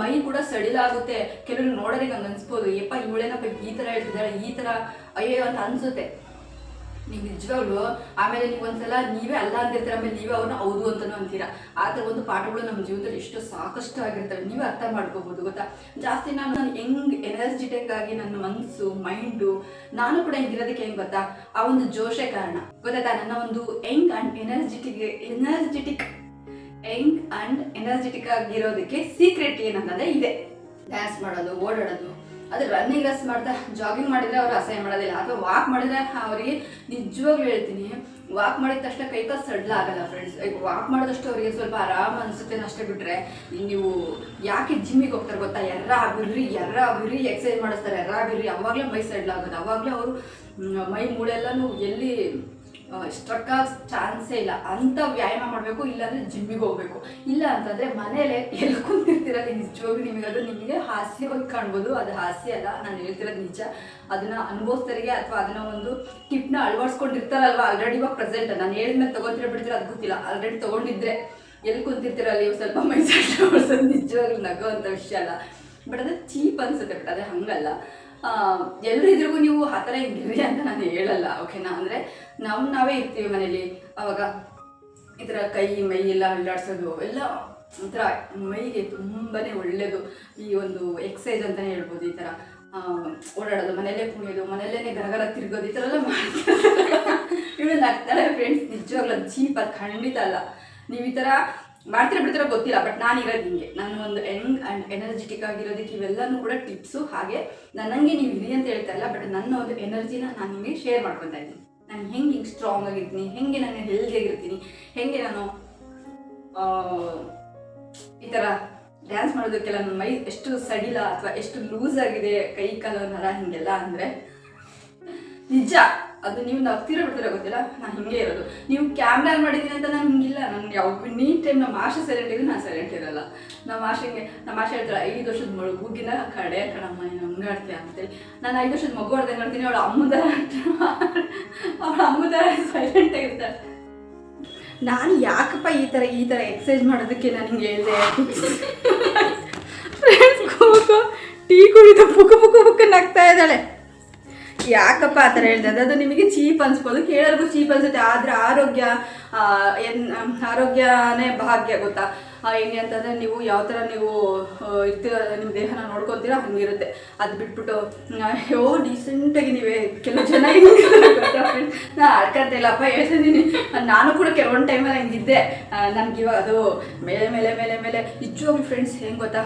ಮೈ ಕೂಡ ಸಡಿಲಾಗುತ್ತೆ ಕೆಲವರು ನೋಡೋರಿಗೆ ಹಂಗೆ ಅನ್ಸ್ಬೋದು. ಯಪ್ಪ ಇವಳೇನಪ್ಪ ಈ ಥರ ಹೇಳ್ತಿದ್ದಾಳೆ, ಈ ಥರ ಅಯ್ಯೋ ಅಂತ ಅನ್ಸುತ್ತೆ. ನೀವು ನಿಜವಾಗ್ಲು? ಆಮೇಲೆ ನೀವು ಒಂದ್ಸಲ ನೀವೇ ಅಲ್ಲ ಅಂತಿರ್ತೀರ, ಆಮೇಲೆ ನೀವೇ ಅವ್ರನ್ನ ಹೌದು ಅಂತಾನು ಅಂತೀರಾ. ಆ ಥರ ಒಂದು ಪಾಠಗಳು ನಮ್ಮ ಜೀವನದಲ್ಲಿ ಎಷ್ಟು ಸಾಕಷ್ಟು ಆಗಿರ್ತವೆ. ನೀವೇ ಅರ್ಥ ಮಾಡ್ಕೋಬೋದು, ಗೊತ್ತಾ? ಜಾಸ್ತಿ ನಾನು ನಾನು ಹೆಂಗ್ ಎನರ್ಜಿಟಿಕ್ ಆಗಿ ನನ್ನ ಮನಸ್ಸು ಮೈಂಡು ನಾನು ಕೂಡ ಹೆಂಗಿರೋದಕ್ಕೆ ಹೆಂಗ್ ಗೊತ್ತಾ? ಆ ಒಂದು ಜೋಶೆ ಕಾರಣ. ಗೊತ್ತಾಯ್ತಾ? ನನ್ನ ಒಂದು ಹೆಂಗ್ ಅಂಡ್ ಎನರ್ಜಿಟಿಕ್ ಎನರ್ಜಿಟಿಕ್ ಹೆಂಗ್ ಅಂಡ್ ಎನರ್ಜೆಟಿಕ್ ಆಗಿರೋದಕ್ಕೆ ಸೀಕ್ರೆಟ್ ಏನಂತಂದ್ರೆ ಇದೆ. ಡ್ಯಾನ್ಸ್ ಮಾಡೋದು, ಓಡಾಡೋದು ಅದು ರನ್ನಿಂಗ್ ರೇಸ್ ಮಾಡ್ತಾ ಜಾಗಿಂಗ್ ಮಾಡಿದ್ರೆ ಅವ್ರು ಅಸಹ್ಯ ಮಾಡೋದಿಲ್ಲ. ಅಥವಾ ವಾಕ್ ಮಾಡಿದ್ರೆ ಅವರಿಗೆ ನಿಜವಾಗ್ಲೂ ಹೇಳ್ತೀನಿ ವಾಕ್ ಮಾಡಿದ ತಕ್ಷಣ ಕೈ ಕಾಲು ಸಡ್ಲ ಆಗಲ್ಲ ಫ್ರೆಂಡ್ಸ್ ವಾಕ್ ಮಾಡಿದಷ್ಟು ಅವರಿಗೆ ಸ್ವಲ್ಪ ಆರಾಮ ಅನಿಸುತ್ತೆ ಅಷ್ಟೇ ಬಿಟ್ಟರೆ ನೀವು ಯಾಕೆ ಜಿಮ್ಮಿಗೆ ಹೋಗ್ತಾರೆ ಗೊತ್ತಾ? ಎರ್ರ ಆಗಿರ್ರಿ ಎರ್ರ ಆಗಿರ್ರಿ ಎಕ್ಸಸೈಸ್ ಮಾಡಿಸ್ತಾರೆ. ಎರ್ರ ಆಗಿರ್ರಿ ಅವಾಗಲೇ ಮೈ ಸಡ್ಲ ಆಗೋದು. ಅವಾಗಲೇ ಅವರು ಮೈ ಮೂಳೆಲ್ಲನೂ ಎಲ್ಲಿ ಸ್ಟ್ರಕ್ ಚಾನ್ಸೇ ಇಲ್ಲ. ಅಂತ ವ್ಯಾಯಾಮ ಮಾಡಬೇಕು, ಇಲ್ಲಾಂದ್ರೆ ಜಿಮ್ಮಿಗೆ ಹೋಗ್ಬೇಕು. ಇಲ್ಲ ಅಂತಂದ್ರೆ ಮನೇಲೆ ಎಲ್ಲಿ ಕುಂತಿರ್ತೀರಲ್ಲ ನಿಜವಾಗ್ಲೂ ನಿಮಗೆ ಅದು ನಿಮಗೆ ಹಾಸ್ಯವಾಗಿ ಕಾಣ್ಬೋದು. ಅದು ಹಾಸ್ಯ ಅಲ್ಲ, ನಾನು ಹೇಳ್ತಿರೋದು ನಿಜ. ಅದನ್ನ ಅನುಭವಿಸ್ತರಿಗೆ ಅಥವಾ ಅದನ್ನ ಒಂದು ಟಿಪ್ನ ಅಳವಡಿಸ್ಕೊಂಡಿರ್ತಾರಲ್ವಾ? ಆಲ್ರೆಡಿ ಇವಾಗ ಪ್ರೆಸೆಂಟ್ ನಾನು ಹೇಳಿದ್ಮೇಲೆ ತಗೊಂತೀರ ಬಿಡ್ತೀರ? ಅದು ಗೊತ್ತಿಲ್ಲ. ಆಲ್ರೆಡಿ ತಗೊಂಡಿದ್ರೆ ಎಲ್ಲಿ ಕುಂತಿರ್ತೀರಲ್ಲ ನೀವು ಸ್ವಲ್ಪ ಮೈಸೂರು ನಿಜವಾಗ್ಲೂ ನಗೋ ಅಂತ ವಿಷಯ ಅಲ್ಲ. ಬಟ್ ಅದು ಚೀಪ್ ಅನ್ಸುತ್ತೆ ಬಟ್ ಅದೇ ಹಂಗಲ್ಲ. ಎಲ್ಲರೂ ಇದ್ರಿಗೂ ನೀವು ಆ ಥರ ಹಿಂಗಿರಿ ಅಂತ ನಾನು ಹೇಳಲ್ಲ ಓಕೆನಾ ಅಂದರೆ ನಾವು ನಾವೇ ಇರ್ತೀವಿ ಮನೇಲಿ, ಅವಾಗ ಈ ಥರ ಕೈ, ಮೈ ಎಲ್ಲ ಅಲ್ಲಾಡ್ಸೋದು, ಎಲ್ಲ ಒಂಥರ ಮೈಗೆ ತುಂಬಾ ಒಳ್ಳೆಯದು ಈ ಒಂದು ಎಕ್ಸಸೈಸ್ ಅಂತಲೇ ಹೇಳ್ಬೋದು ಈ ಥರ. ಓಡಾಡೋದು, ಮನೆಯಲ್ಲೇ ಕುಣಿಯೋದು ಮನೆಯಲ್ಲೇ ಗರಗರ ತಿರ್ಗೋದು, ಈ ಥರ ಎಲ್ಲ ಮಾಡ್ತಾರೆ ಇವಳು ಫ್ರೆಂಡ್ಸ್ ನಿಜವಾಗ್ಲೂ ಚೀಪ್ ಅದು ಖಂಡಿತ ಅಲ್ಲ. ನೀವು ಈ ಥರ ಮಾಡ್ತಿರೋ ಬಿಡ್ತಿರೋ ಗೊತ್ತಿಲ್ಲ ಬಟ್ ನಾನು ಇರೋದು ಹಿಂಗೆ. ನಾನು ಒಂದು ಯಂಗ್ ಆ್ಯಂಡ್ ಎನರ್ಜೆಟಿಕ್ ಆಗಿರೋದಕ್ಕೆ ಇವೆಲ್ಲನೂ ಕೂಡ ಟಿಪ್ಸು ಹಾಗೆ ನನಗೆ ನೀವು ಇರಿ ಅಂತ ಹೇಳ್ತಾ ಇಲ್ಲ ಬಟ್ ನನ್ನ ಒಂದು ಎನರ್ಜಿನ ನಾನು ನಿಮಗೆ ಶೇರ್ ಮಾಡ್ಕೊತಾ ಇದ್ದೀನಿ. ನಾನು ಹೆಂಗೆ ಹಿಂಗೆ ಸ್ಟ್ರಾಂಗ್ ಆಗಿರ್ತೀನಿ, ಹೆಂಗೆ ನಾನು ಹೆಲ್ದಿ ಆಗಿರ್ತೀನಿ, ಹೆಂಗೆ ನಾನು ಈ ಥರ ಡ್ಯಾನ್ಸ್ ಮಾಡೋದಕ್ಕೆಲ್ಲ ನನ್ನ ಮೈ ಎಷ್ಟು ಸಡಿಲ ಅಥವಾ ಎಷ್ಟು ಲೂಸ್ ಆಗಿದೆ, ಕೈ, ಕಾಲು, ನರ ಹಿಂಗೆಲ್ಲ ಅಂದರೆ ನಿಜ. ಅದು ನೀವು ನಗ್ತಿರೋ ಬಿಡ್ತೀರ ಗೊತ್ತಿಲ್ಲ? ನಾನು ಹಿಂಗೆ ಇರೋದು. ನೀವು ಕ್ಯಾಮ್ರಾ ಮಾಡಿದ್ದೀನಿ ಅಂತ ನಾನು ಹಿಂಗಿಲ್ಲ. ನಾನು ಯಾವ ನೀಟ್ ಟೈಮ್ ನಮ್ಮ ಆಶೆ ಸೈಲೆಂಟ್ ಇದ್ದು ನಾನು ಸೈಲೆಂಟ್ ಇರಲ್ಲ. ನಮ್ಮ ಆಶೆಗೆ ನಮ್ಮ ಆಶೆ ಹೇಳ್ತಾರೆ ಐದು ವರ್ಷದ ಮಗುಗಿನ ಕಡೆ ಕಣಮ್ಮ, ನೀನು ಹಂಗಾಡ್ತೀಯ ಅಂತೇಳಿ ನಾನು ಐದು ವರ್ಷದ ಮಗು ಹೊಡೆದಂಗೆ ಆಡ್ತೀನಿ, ಅವಳ ಅಮ್ಮದ ಅವಳ ಥರ ಸೈಲೆಂಟ್ ಆಗಿರ್ತಾಳೆ ನಾನು ಯಾಕಪ್ಪ ಈ ಥರ ಈ ಥರ ಎಕ್ಸಸೈಸ್ ಮಾಡೋದಕ್ಕೆ ನಾನು ಹಿಂಗೆ ಹೇಳಿದೆ? ಟೀ ಕುಡಿದು ಪುಕ್ಕ ಪುಕ್ಕ ಪುಕ್ಕ ನಗ್ತಾ ಇದ್ದಾಳೆ. ಯಾಕಪ್ಪ ಆ ಥರ ಹೇಳ್ದೆ? ಅದು ನಿಮಗೆ ಚೀಪ್ ಅನ್ಸ್ಬೋದು. ಕೇಳೋರ್ಗು ಚೀಪ್ ಅನ್ಸುತ್ತೆ. ಆದರೆ ಆರೋಗ್ಯ ಏನ್ ಆರೋಗ್ಯನೇ ಭಾಗ್ಯ ಗೊತ್ತಾ? ಹೆಂಗೆ ಅಂತಂದರೆ ನೀವು ಯಾವ ಥರ ನೀವು ಇರ್ತೀರ, ನಿಮ್ಮ ದೇಹನ ನೋಡ್ಕೊತೀರಾ ಹಂಗಿರುತ್ತೆ. ಅದು ಬಿಟ್ಬಿಟ್ಟು ಅಯ್ಯೋ ಡೀಸೆಂಟಾಗಿ ನೀವೇ ಕೆಲವು ಜನ? ನಾ ಅಳ್ಕಂತ ಇಲ್ಲಪ್ಪ, ಹೇಳ್ತಿದ್ದೀನಿ. ನಾನು ಕೂಡ ಕೆಲವೊಂದು ಟೈಮಲ್ಲಿ ಹಿಂಗಿದ್ದೆ. ನನಗೆ ಅದು, ಮೇಲೆ ಮೇಲೆ ಮೇಲೆ ಮೇಲೆ. ನಿಜವಾಗ್ಲೂ ಫ್ರೆಂಡ್ಸ್ ಹೆಂಗೆ ಗೊತ್ತಾ?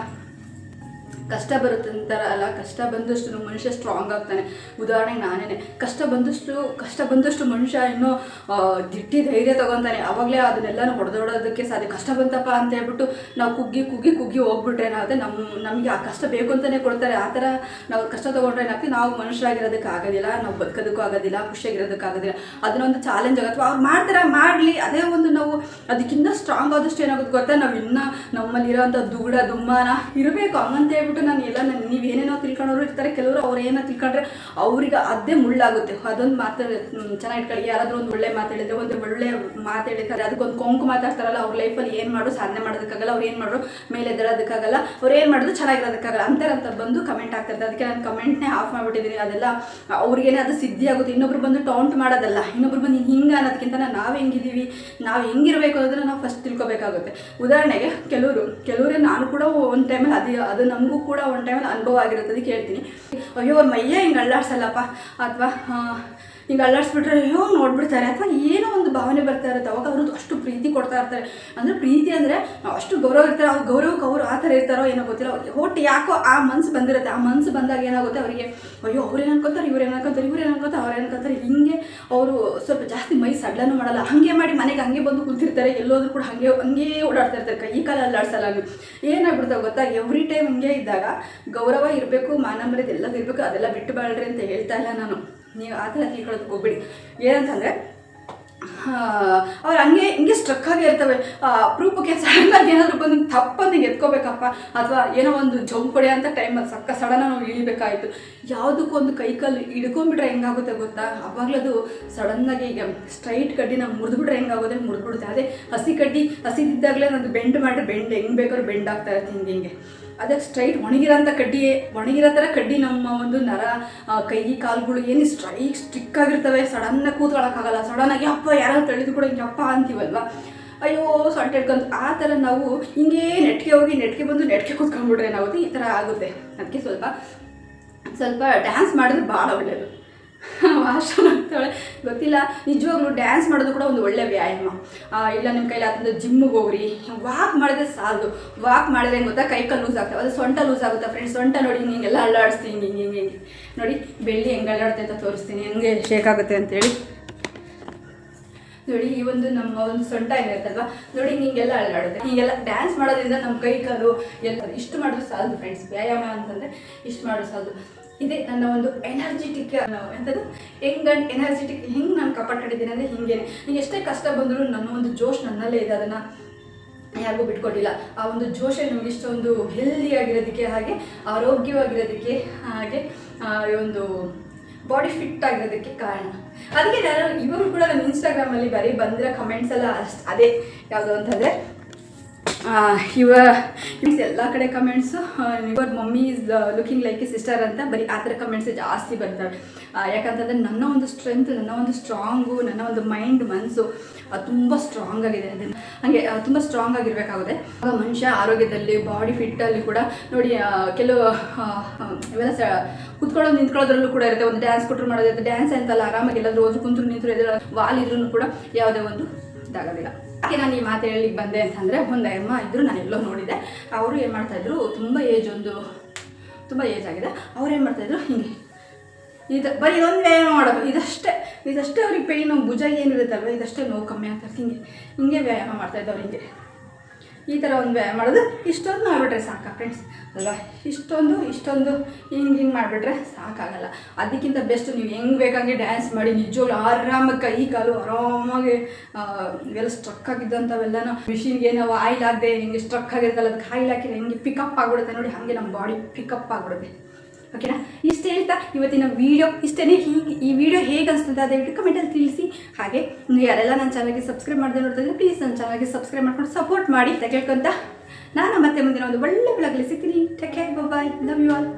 ಕಷ್ಟ ಬರುತ್ತೆ ಅಂತಾರ ಅಲ್ಲ, ಕಷ್ಟ ಬಂದಷ್ಟು ಮನುಷ್ಯ ಸ್ಟ್ರಾಂಗ್ ಆಗ್ತಾನೆ. ಉದಾಹರಣೆಗೆ ನಾನೇ ಕಷ್ಟ ಬಂದಷ್ಟು ಕಷ್ಟ ಬಂದಷ್ಟು ಮನುಷ್ಯ ಇನ್ನೂ ದಿಟ್ಟಿ ಧೈರ್ಯ ತಗೊತಾನೆ. ಅವಾಗಲೇ ಅದನ್ನೆಲ್ಲನೂ ಹೊಡೆದೋಡೋದಕ್ಕೆ ಸಾಧ್ಯ. ಕಷ್ಟ ಬಂತಪ್ಪ ಅಂತ ಹೇಳ್ಬಿಟ್ಟು ನಾವು ಕುಗ್ಗಿ ಕುಗ್ಗಿ ಕುಗ್ಗಿ ಹೋಗ್ಬಿಟ್ರೆ ಏನಾಗುತ್ತೆ? ನಮ್ಮ ನಮಗೆ ಆ ಕಷ್ಟ ಬೇಕು ಅಂತಲೇ ಕೊಡ್ತಾರೆ. ಆ ಥರ ನಾವು ಕಷ್ಟ ತೊಗೊಂಡ್ರೆ ಏನಾಗ್ತೀವಿ ನಾವು ಮನುಷ್ಯರಾಗಿರೋದಕ್ಕೆ ಆಗೋದಿಲ್ಲ, ನಾವು ಬದುಕೋದಕ್ಕೂ ಆಗೋದಿಲ್ಲ, ಖುಷಿಯಾಗಿರೋದಕ್ಕೆ ಆಗೋದಿಲ್ಲ. ಅದನ್ನೊಂದು ಚಾಲೆಂಜ್ ಆಗುತ್ತೆ. ಅವ್ರು ಮಾಡ್ತಾರೆ? ಮಾಡಲಿ. ಅದೇ ಒಂದು ನಾವು ಅದಕ್ಕಿಂತ ಸ್ಟ್ರಾಂಗ್ ಆದಷ್ಟು ಏನಾಗುತ್ತೆ ಗೊತ್ತಾ? ನಾವು ಇನ್ನೂ ನಮ್ಮಲ್ಲಿರೋಂಥ ದುಗುಡ, ದುಮ್ಮಾನ ಇರಬೇಕು. ಹಂಗಂತ ಹೇಳ್ಬಿಟ್ಟು ನಾನು ಎಲ್ಲ ನಾನು ನೀವು ಏನೇನೋ ತಿಳ್ಕೊಂಡವ್ರು ಇರ್ತಾರೆ, ಕೆಲವರು ಅವ್ರು ಏನೋ ತಿಳ್ಕೊಂಡ್ರೆ ಅವ್ರಿಗೆ ಅದೇ ಮುಳ್ಳಾಗುತ್ತೆ. ಅದೊಂದು ಮಾತು ಚೆನ್ನಾಗಿ ಇಟ್ಕೊಳ್ಳಿ. ಯಾರಾದರೂ ಒಂದು ಒಳ್ಳೆ ಮಾತು ಹೇಳಿದ್ರೆ, ಒಂದು ಒಳ್ಳೆ ಮಾತು ಹೇಳಿರ್ತಾರೆ. ಅದಕ್ಕೊಂದು ಕೊಂಕು ಮಾತಾಡ್ತಾರಲ್ಲ, ಅವ್ರ ಲೈಫಲ್ಲಿ ಏನು ಮಾಡು ಸಾಧನೆ ಮಾಡೋದಕ್ಕಾಗಲ್ಲ, ಅವ್ರು ಏನು ಮಾಡೋರು, ಮೇಲೆ ಎದ್ದೇಳೋದಕ್ಕಾಗಲ್ಲ, ಅವ್ರು ಏನು ಮಾಡಿದ್ರು ಚೆನ್ನಾಗಿರೋದಕ್ಕಾಗಲ್ಲ ಅಂತಾರಂತ ಬಂದು ಕಮೆಂಟ್ ಆಗ್ತಿರ್ತಾರೆ ಅದಕ್ಕೆ ನಾನು ಕಮೆಂಟ್ನೇ ಆಫ್ ಮಾಡಿಬಿಟ್ಟಿದ್ದೀನಿ. ಅದೆಲ್ಲ ಅವ್ರಿಗೇನೆ ಅದು ಸಿದ್ಧಿ ಆಗುತ್ತೆ. ಇನ್ನೊಬ್ರು ಬಂದು ಟೌಂಟ್ ಮಾಡೋದಲ್ಲ, ಇನ್ನೊಬ್ರು ಬಂದು ಹಿಂಗೆ ಅನ್ನೋದಕ್ಕಿಂತ ನಾವು ಹೆಂಗಿದ್ದೀವಿ, ನಾವು ಹೆಂಗಿರಬೇಕು ಅನ್ನೋದನ್ನ ನಾವು ಫಸ್ಟ್ ತಿಳ್ಕೊಬೇಕಾಗುತ್ತೆ. ಉದಾಹರಣೆಗೆ, ಕೆಲವರು ಕೆಲವರೇ ನಾನು ಕೂಡ ಒಂದು ಟೈಮಲ್ಲಿ ಅದು ಅದು ನಮಗೂ ಕೂಡ ಒಂದು ಟೈಮಲ್ಲಿ ಅನುಭವ ಆಗಿರುತ್ತೆ ಅದಕ್ಕೆ ಹೇಳ್ತೀನಿ ಅಯ್ಯೋ ಅವ್ರ ಹಿಂಗೆ ಅಳ್ಳಾಡ್ಸಲ್ಲಪ್ಪ ಅಥವಾ ಹಿಂಗೆ ಅಲ್ಲಾಡ್ಸ್ಬಿಟ್ರೆ, ಅಯ್ಯೋ, ನೋಡ್ಬಿಡ್ತಾರೆ. ಅಥವಾ ಏನೋ ಒಂದು ಭಾವನೆ ಬರ್ತಾ ಇರುತ್ತೆ. ಅವಾಗ ಅವರು ಅಷ್ಟು ಪ್ರೀತಿ ಕೊಡ್ತಾ ಇರ್ತಾರೆ. ಅಂದರೆ ಪ್ರೀತಿ ಅಂದರೆ ಅಷ್ಟು ಗೌರವ ಇರ್ತಾರೆ. ಅವ್ರ ಗೌರವಕ್ಕೆ ಅವರು ಆ ಥರ ಇರ್ತಾರೋ ಏನೋ ಗೊತ್ತಿಲ್ಲ. ಒಟ್ಟು ಯಾಕೋ ಆ ಮನ್ಸು ಬಂದಿರುತ್ತೆ. ಆ ಮನ್ಸು ಬಂದಾಗ ಏನಾಗುತ್ತೆ ಅವರಿಗೆ, ಅಯ್ಯೋ ಅನ್ಕೋತಾರೆ, ಇವ್ರು ಏನು ಅನ್ಕೋತಾರೆ, ಇವ್ರು ಏನು ಅನ್ಕೋತಾರೆ, ಅವ್ರು ಅನ್ಕೋತಾರೆ. ಹಿಂಗೆ ಅವರು ಸ್ವಲ್ಪ ಜಾಸ್ತಿ ಮೈ ಸಡ್ಲನೂ ಮಾಡಲ್ಲ. ಹಾಗೆ ಮಾಡಿ ಮನೆಗೆ ಹಂಗೆ ಬಂದು ಕೂತಿರ್ತಾರೆ. ಎಲ್ಲೋದ್ರೂ ಕೂಡ ಹಾಗೆ, ಹಂಗೆ ಓಡಾಡ್ತಾ ಇರ್ತಾರೆ. ಕೈ ಕಾಲ ಅಲ್ಲಾಡ್ಸಲ್ಲ ಏನಾಗ್ಬಿಡ್ತಾವೆ ಗೊತ್ತಾ? ಎವ್ರಿ ಟೈಮ್ ಹಂಗೆ ಇದ್ದಾಗ ಗೌರವ ಇರಬೇಕು ಮಾನಮರ್ಯಾದೆ ಎಲ್ಲದೂ ಇರಬೇಕು. ಅದೆಲ್ಲ ಬಿಟ್ಟು ಬಾಳ್ರಿ ಅಂತ ಹೇಳ್ತಾ ಇಲ್ಲ ನಾನು. ನೀವು ಆ ಥರ ತಿಳ್ಕೊಳ್ಳೋದಕ್ಕೆ ಹೋಗ್ಬಿಡಿ. ಏನಂತಂದರೆ ಅವ್ರು ಹಂಗೆ, ಹಿಂಗೆ ಸ್ಟ್ರಕ್ ಆಗಿ ಇರ್ತವೆ. ಅಪರೂಪಕ್ಕೆ ಸಡನ್ನಾಗಿ ಏನಾದರೂ ಬಂದು ತಪ್ಪಂದು ಎತ್ಕೋಬೇಕಪ್ಪ, ಅಥವಾ ಏನೋ ಒಂದು ಜಂಪ್ ಹೊಡೆ ಅಂತ ಟೈಮಲ್ಲಿ ಸಕ್ಕ ಸಡನ್ನಾಗಿ ನಾವು ಇಳಿಬೇಕಾಯಿತು. ಯಾವುದಕ್ಕೂ ಒಂದು ಕೈ ಕಾಲು ಹಿಡ್ಕೊಂಡ್ಬಿಟ್ರೆ ಹೆಂಗಾಗುತ್ತೆ ಗೊತ್ತಾ? ಅವಾಗಲದು ಸಡನ್ನಾಗಿ ಈಗ ಸ್ಟ್ರೈಟ್ ಕಡ್ಡಿ ನಾವು ಮುರಿದ್ಬಿಟ್ರೆ ಹೆಂಗಾಗುತ್ತೆ ಮುರಿದ್ಬಿಡುತ್ತೆ. ಅದೇ ಹಸಿ ಕಡ್ಡಿ, ಹಸಿದಿದ್ದಾಗಲೇ ನಾನು ಬೆಂಡ್ ಮಾಡಿ ಬೆಂಡ್ ಹೆಂಗೆ ಬೇಕಾದ್ರೂ ಬೆಂಡ್ ಆಗ್ತಾ ಇರುತ್ತೆ ಹಿಂಗೆ ಹಿಂಗೆ. ಅದಕ್ಕೆ ಸ್ಟ್ರೈಟ್ ಒಣಗಿರೋಂಥ ಕಡ್ಡಿ, ಒಣಗಿರೋ ಥರ ಕಡ್ಡಿ ನಮ್ಮ ಒಂದು ನರ ಕೈ, ಕಾಲುಗಳು ಏನು ಸ್ಟ್ರೈಕ್ ಸ್ಟಿಕ್ ಆಗಿರ್ತವೆ ಸಡನ್ನಾಗಿ ಕೂತ್ಕೊಳ್ಳೋಕ್ಕಾಗಲ್ಲ ಸಡನ್ನಾಗಿ ಅಪ್ಪ ಯಾರೋ ತಳಿದು ಕೂಡ ಹಿಂಗೆ ಅಪ್ಪ ಅಂತೀವಲ್ವ? ಅಯ್ಯೋ ಸೊಂಟ ಹಿಡ್ಕೊಂಡು ಆ ಥರ ನಾವು ಹಿಂಗೆ ನೆಟ್ಗೆ ಹೋಗಿ, ನೆಟ್ಗೆ ಬಂದು ನೆಟ್ಗೆ ಕೂತ್ಕೊಂಡ್ಬಿಟ್ರೆ ನಾವು ಈ ಥರ ಆಗುತ್ತೆ. ಅದಕ್ಕೆ ಸ್ವಲ್ಪ ಸ್ವಲ್ಪ ಡ್ಯಾನ್ಸ್ ಮಾಡಿದ್ರೆ ಭಾಳ ಒಳ್ಳೆಯದು <laughs> ಆಗ್ತಾಳೆ ಗೊತ್ತಿಲ್ಲ, ನಿಜವಾಗ್ಲೂ ಡ್ಯಾನ್ಸ್ ಮಾಡೋದು ಕೂಡ ಒಂದು ಒಳ್ಳೆ ವ್ಯಾಯಾಮ. ಇಲ್ಲ ನಿಮ್ಮ ಕೈಲಿ ಆತಂದ್ರೆ ಜಿಮ್ಮಿಗೆ ಹೋಗ್ರಿ. ವಾಕ್ ಮಾಡಿದ್ರೆ ಸಾಲದು ವಾಕ್ ಮಾಡಿದ್ರೆ ಗೊತ್ತಾ ಕೈ ಕಾಲು ಲೂಸ್ ಆಗ್ತವೆ. ಅದು ಸೊಂಟ ಲೂಸ್ ಆಗುತ್ತೆ ಫ್ರೆಂಡ್ಸ್ ಸೊಂಟ ನೋಡಿ ಹಿಂಗೆ ಹಿಂಗೆಲ್ಲ ಅಲ್ಲಾಡಿಸ್ತೀನಿ, ಹಿಂಗೆ ಹಿಂಗೆ ಹಿಂಗೆ ನೋಡಿ, ಬೆಳ್ಳಿ ಹೆಂಗೆ ಅಲ್ಲಾಡುತ್ತೆ ಅಂತ ತೋರಿಸ್ತೀನಿ. ಹೆಂಗೆ ಶೇಕ್ ಆಗುತ್ತೆ ಅಂತೇಳಿ. ನೋಡಿ, ಈ ಒಂದು ನಮ್ಮ ಒಂದು ಸೊಂಟ ಏನಿರುತ್ತಲ್ವಾ ನೋಡಿ ಹಿಂಗೆಲ್ಲ ಅಲ್ಲಾಡುತ್ತೆ. ಹೀಗೆಲ್ಲ ಡ್ಯಾನ್ಸ್ ಮಾಡೋದ್ರಿಂದ ನಮ್ಮ ಕೈ ಕಾಲು ಎಲ್ಲ ಇಷ್ಟು ಮಾಡಿದ್ರು ಸಾಲದು ಫ್ರೆಂಡ್ಸ್ ವ್ಯಾಯಾಮ ಅಂತಂದರೆ ಇಷ್ಟು ಮಾಡಿದ್ರು ಸಾಲದು. ಇದೇ. ನನ್ನ ಒಂದು ಎನರ್ಜೆಟಿಕ್ ಎಂಥದ್ದು ಹೆಂಗ್ ಎನರ್ಜೆಟಿಕ್ ಹೆಂಗೆ ನಾನು ಕಪಾಟಾಡಿದ್ದೀನಿ ಅಂದರೆ ಹಿಂಗೆ ಎಷ್ಟೇ ಕಷ್ಟ ಬಂದರೂ ನನ್ನ ಒಂದು ಜೋಶ್ ನನ್ನಲ್ಲೇ ಇದೆ. ಅದನ್ನು ಯಾರಿಗೂ ಬಿಟ್ಕೊಟ್ಟಿಲ್ಲ. ಆ ಒಂದು ಜೋಶ ನಮ್ಗೆ ಇಷ್ಟೊಂದು ಹೆಲ್ದಿ ಆಗಿರೋದಕ್ಕೆ ಹಾಗೆ, ಆರೋಗ್ಯವಾಗಿರೋದಕ್ಕೆ ಹಾಗೆ ಈ ಒಂದು ಬಾಡಿ ಫಿಟ್ ಆಗಿರೋದಕ್ಕೆ ಕಾರಣ. ಅದಕ್ಕೆ ನಾನು ಇವಾಗಲೂ ಕೂಡ ನಮ್ಮ ಇನ್ಸ್ಟಾಗ್ರಾಮಲ್ಲಿ ಬರೀ ಬಂದಿರೋ ಕಮೆಂಟ್ಸ್ ಎಲ್ಲ ಅಷ್ಟು ಅದೇ. ಯಾವುದು ಅಂತಂದರೆ ಇವ ಎಲ್ಲ ಕಡೆ comments your mummy is looking like a sister ಅಂತ ಬರೀ ಆ ಥರ ಕಮೆಂಟ್ಸ್ ಜಾಸ್ತಿ ಬರ್ತವೆ. ಯಾಕಂತಂದ್ರೆ ನನ್ನ ಒಂದು ಸ್ಟ್ರೆಂತ್ ನನ್ನ ಒಂದು ಸ್ಟ್ರಾಂಗು ನನ್ನ ಒಂದು ಮೈಂಡ್ ಮನಸ್ಸು ತುಂಬ ಸ್ಟ್ರಾಂಗ್ ಆಗಿದೆ. ಅದನ್ನು ಹಾಗೆ ತುಂಬ ಸ್ಟ್ರಾಂಗ್ ಆಗಿರಬೇಕಾಗುತ್ತೆ. ಆಗ ಮನುಷ್ಯ ಆರೋಗ್ಯದಲ್ಲಿ ಬಾಡಿ ಫಿಟ್ಟಲ್ಲಿ ಕೂಡ ನೋಡಿ ಕೆಲವು ಇವೆಲ್ಲ ಸ ಕುತ್ಕೊಳ್ಳೋದು ನಿಂತ್ಕೊಳ್ಳೋದ್ರಲ್ಲೂ ಕೂಡ ಇರುತ್ತೆ. ಒಂದು ಡ್ಯಾನ್ಸ್ ಕೊಟ್ಟರು ಮಾಡೋದಿರುತ್ತೆ. ಡ್ಯಾನ್ಸ್ ಅಂತಲ್ಲ ಆರಾಮಾಗಿ ಎಲ್ಲಾದರೂ ಹೋದ್ರು ಕುಂತ್ರು ನಿಂತರು ಎದುರು ವಾಲ್ ಇದ್ರೂ ಕೂಡ ಯಾವುದೇ ಒಂದು ಇದಾಗೋದಿಲ್ಲ. ನಾನು ಈ ಮಾತು ಹೇಳಲಿಕ್ಕೆ ಬಂದೆ ಅಂತಂದರೆ, ಒಂದು ಅಮ್ಮ ಇದ್ದರು ನಾನು ಎಲ್ಲೋ ನೋಡಿದೆ. ಅವರು ಏನು ಮಾಡ್ತಾಯಿದ್ರು ತುಂಬ ಏಜ್ ಒಂದು, ತುಂಬ ಏಜ್ ಆಗಿದೆ. ಅವ್ರು ಏನು ಮಾಡ್ತಾಯಿದ್ರು ಹಿಂಗೆ, ಇದು ಬರೀ ವ್ಯಾಯಾಮ ಮಾಡೋದು ಇದಷ್ಟೇ ಇದಷ್ಟೇ ಅವ್ರಿಗೆ ಪೇಯ್ನು ಭುಜ ಏನಿರುತ್ತಲ್ವ, ಇದಷ್ಟೇ ನೋವು ಕಮ್ಮಿ ಆಗ್ತಾರೆ ಹಿಂಗೆ ಹಿಂಗೆ ವ್ಯಾಯಾಮ ಮಾಡ್ತಾಯಿದ್ದವ್ರು ಹಿಂಗೆ. ಈ ಥರ ಒಂದು ಮಾಡೋದು, ಇಷ್ಟೊಂದು ಮಾಡಿಬಿಟ್ರೆ ಸಾಕಾ ಫ್ರೆಂಡ್ಸ್ ಅಲ್ವಾ? ಇಷ್ಟೊಂದು ಇಷ್ಟೊಂದು ಹಿಂಗೆ ಹಿಂಗೆ ಮಾಡಿಬಿಟ್ರೆ ಸಾಕಾಗಲ್ಲ. ಅದಕ್ಕಿಂತ ಬೆಸ್ಟ್ ನೀವು ಹೆಂಗೆ ಬೇಕಂಗೆ ಡ್ಯಾನ್ಸ್ ಮಾಡಿ, ನಿಜವಾಗ್ಲೂ ಆರಾಮಾಗಿ ಕೈ ಕಾಲು ಆರಾಮಾಗಿ ಇವೆಲ್ಲ ಸ್ಟ್ರಕ್ ಆಗಿದ್ದಂಥವೆಲ್ಲನೂ ಮಿಷಿನ್ಗೆ ಏನೋ ಆಯಿಲ್ ಆಗದೆ ಹಿಂಗೆ ಸ್ಟ್ರಕ್ ಆಗಿರ್ತಲ್ಲ, ಅದಕ್ಕೆ ಆಯಿಲ್ ಹಾಕಿದ್ರೆ ಹಿಂಗೆ ಪಿಕಪ್ ಆಗಿಬಿಡುತ್ತೆ ನೋಡಿ, ಹಾಗೆ ನಮ್ಮ ಬಾಡಿ ಪಿಕಪ್ ಆಗಿಬಿಡುತ್ತೆ. ಓಕೆನಾ ಇಷ್ಟು ಹೇಳ್ತಾ, ಇವತ್ತಿನ ವೀಡಿಯೋ ಇಷ್ಟೇ ಹೀಗೆ ಈ ವಿಡಿಯೋ ಹೇಗೆ ಅನಿಸ್ತದೆ ದಯವಿಟ್ಟು ಕಮೆಂಟಲ್ಲಿ ತಿಳಿಸಿ. ಹಾಗೆ ಯಾರೆಲ್ಲ ನನ್ನ ಚಾನಲ್ಗೆ ಸಬ್ಸ್ಕ್ರೈಬ್ ಮಾಡದೆ ನೋಡ್ತಾ ಇದ್ರೆ ಪ್ಲೀಸ್ ನನ್ನ ಚಾನಲ್ಗೆ ಸಬ್ಸ್ಕ್ರೈಬ್ ಮಾಡ್ಕೊಂಡು ಸಪೋರ್ಟ್ ಮಾಡಿ. ಅಂತ ನಾನು ಮತ್ತೆ ಮುಂದಿನ ಒಂದು ಒಳ್ಳೆ ಬ್ಲಾಗಲ್ಲಿ ಸಿಗ್ತೀನಿ. Take care bye love you all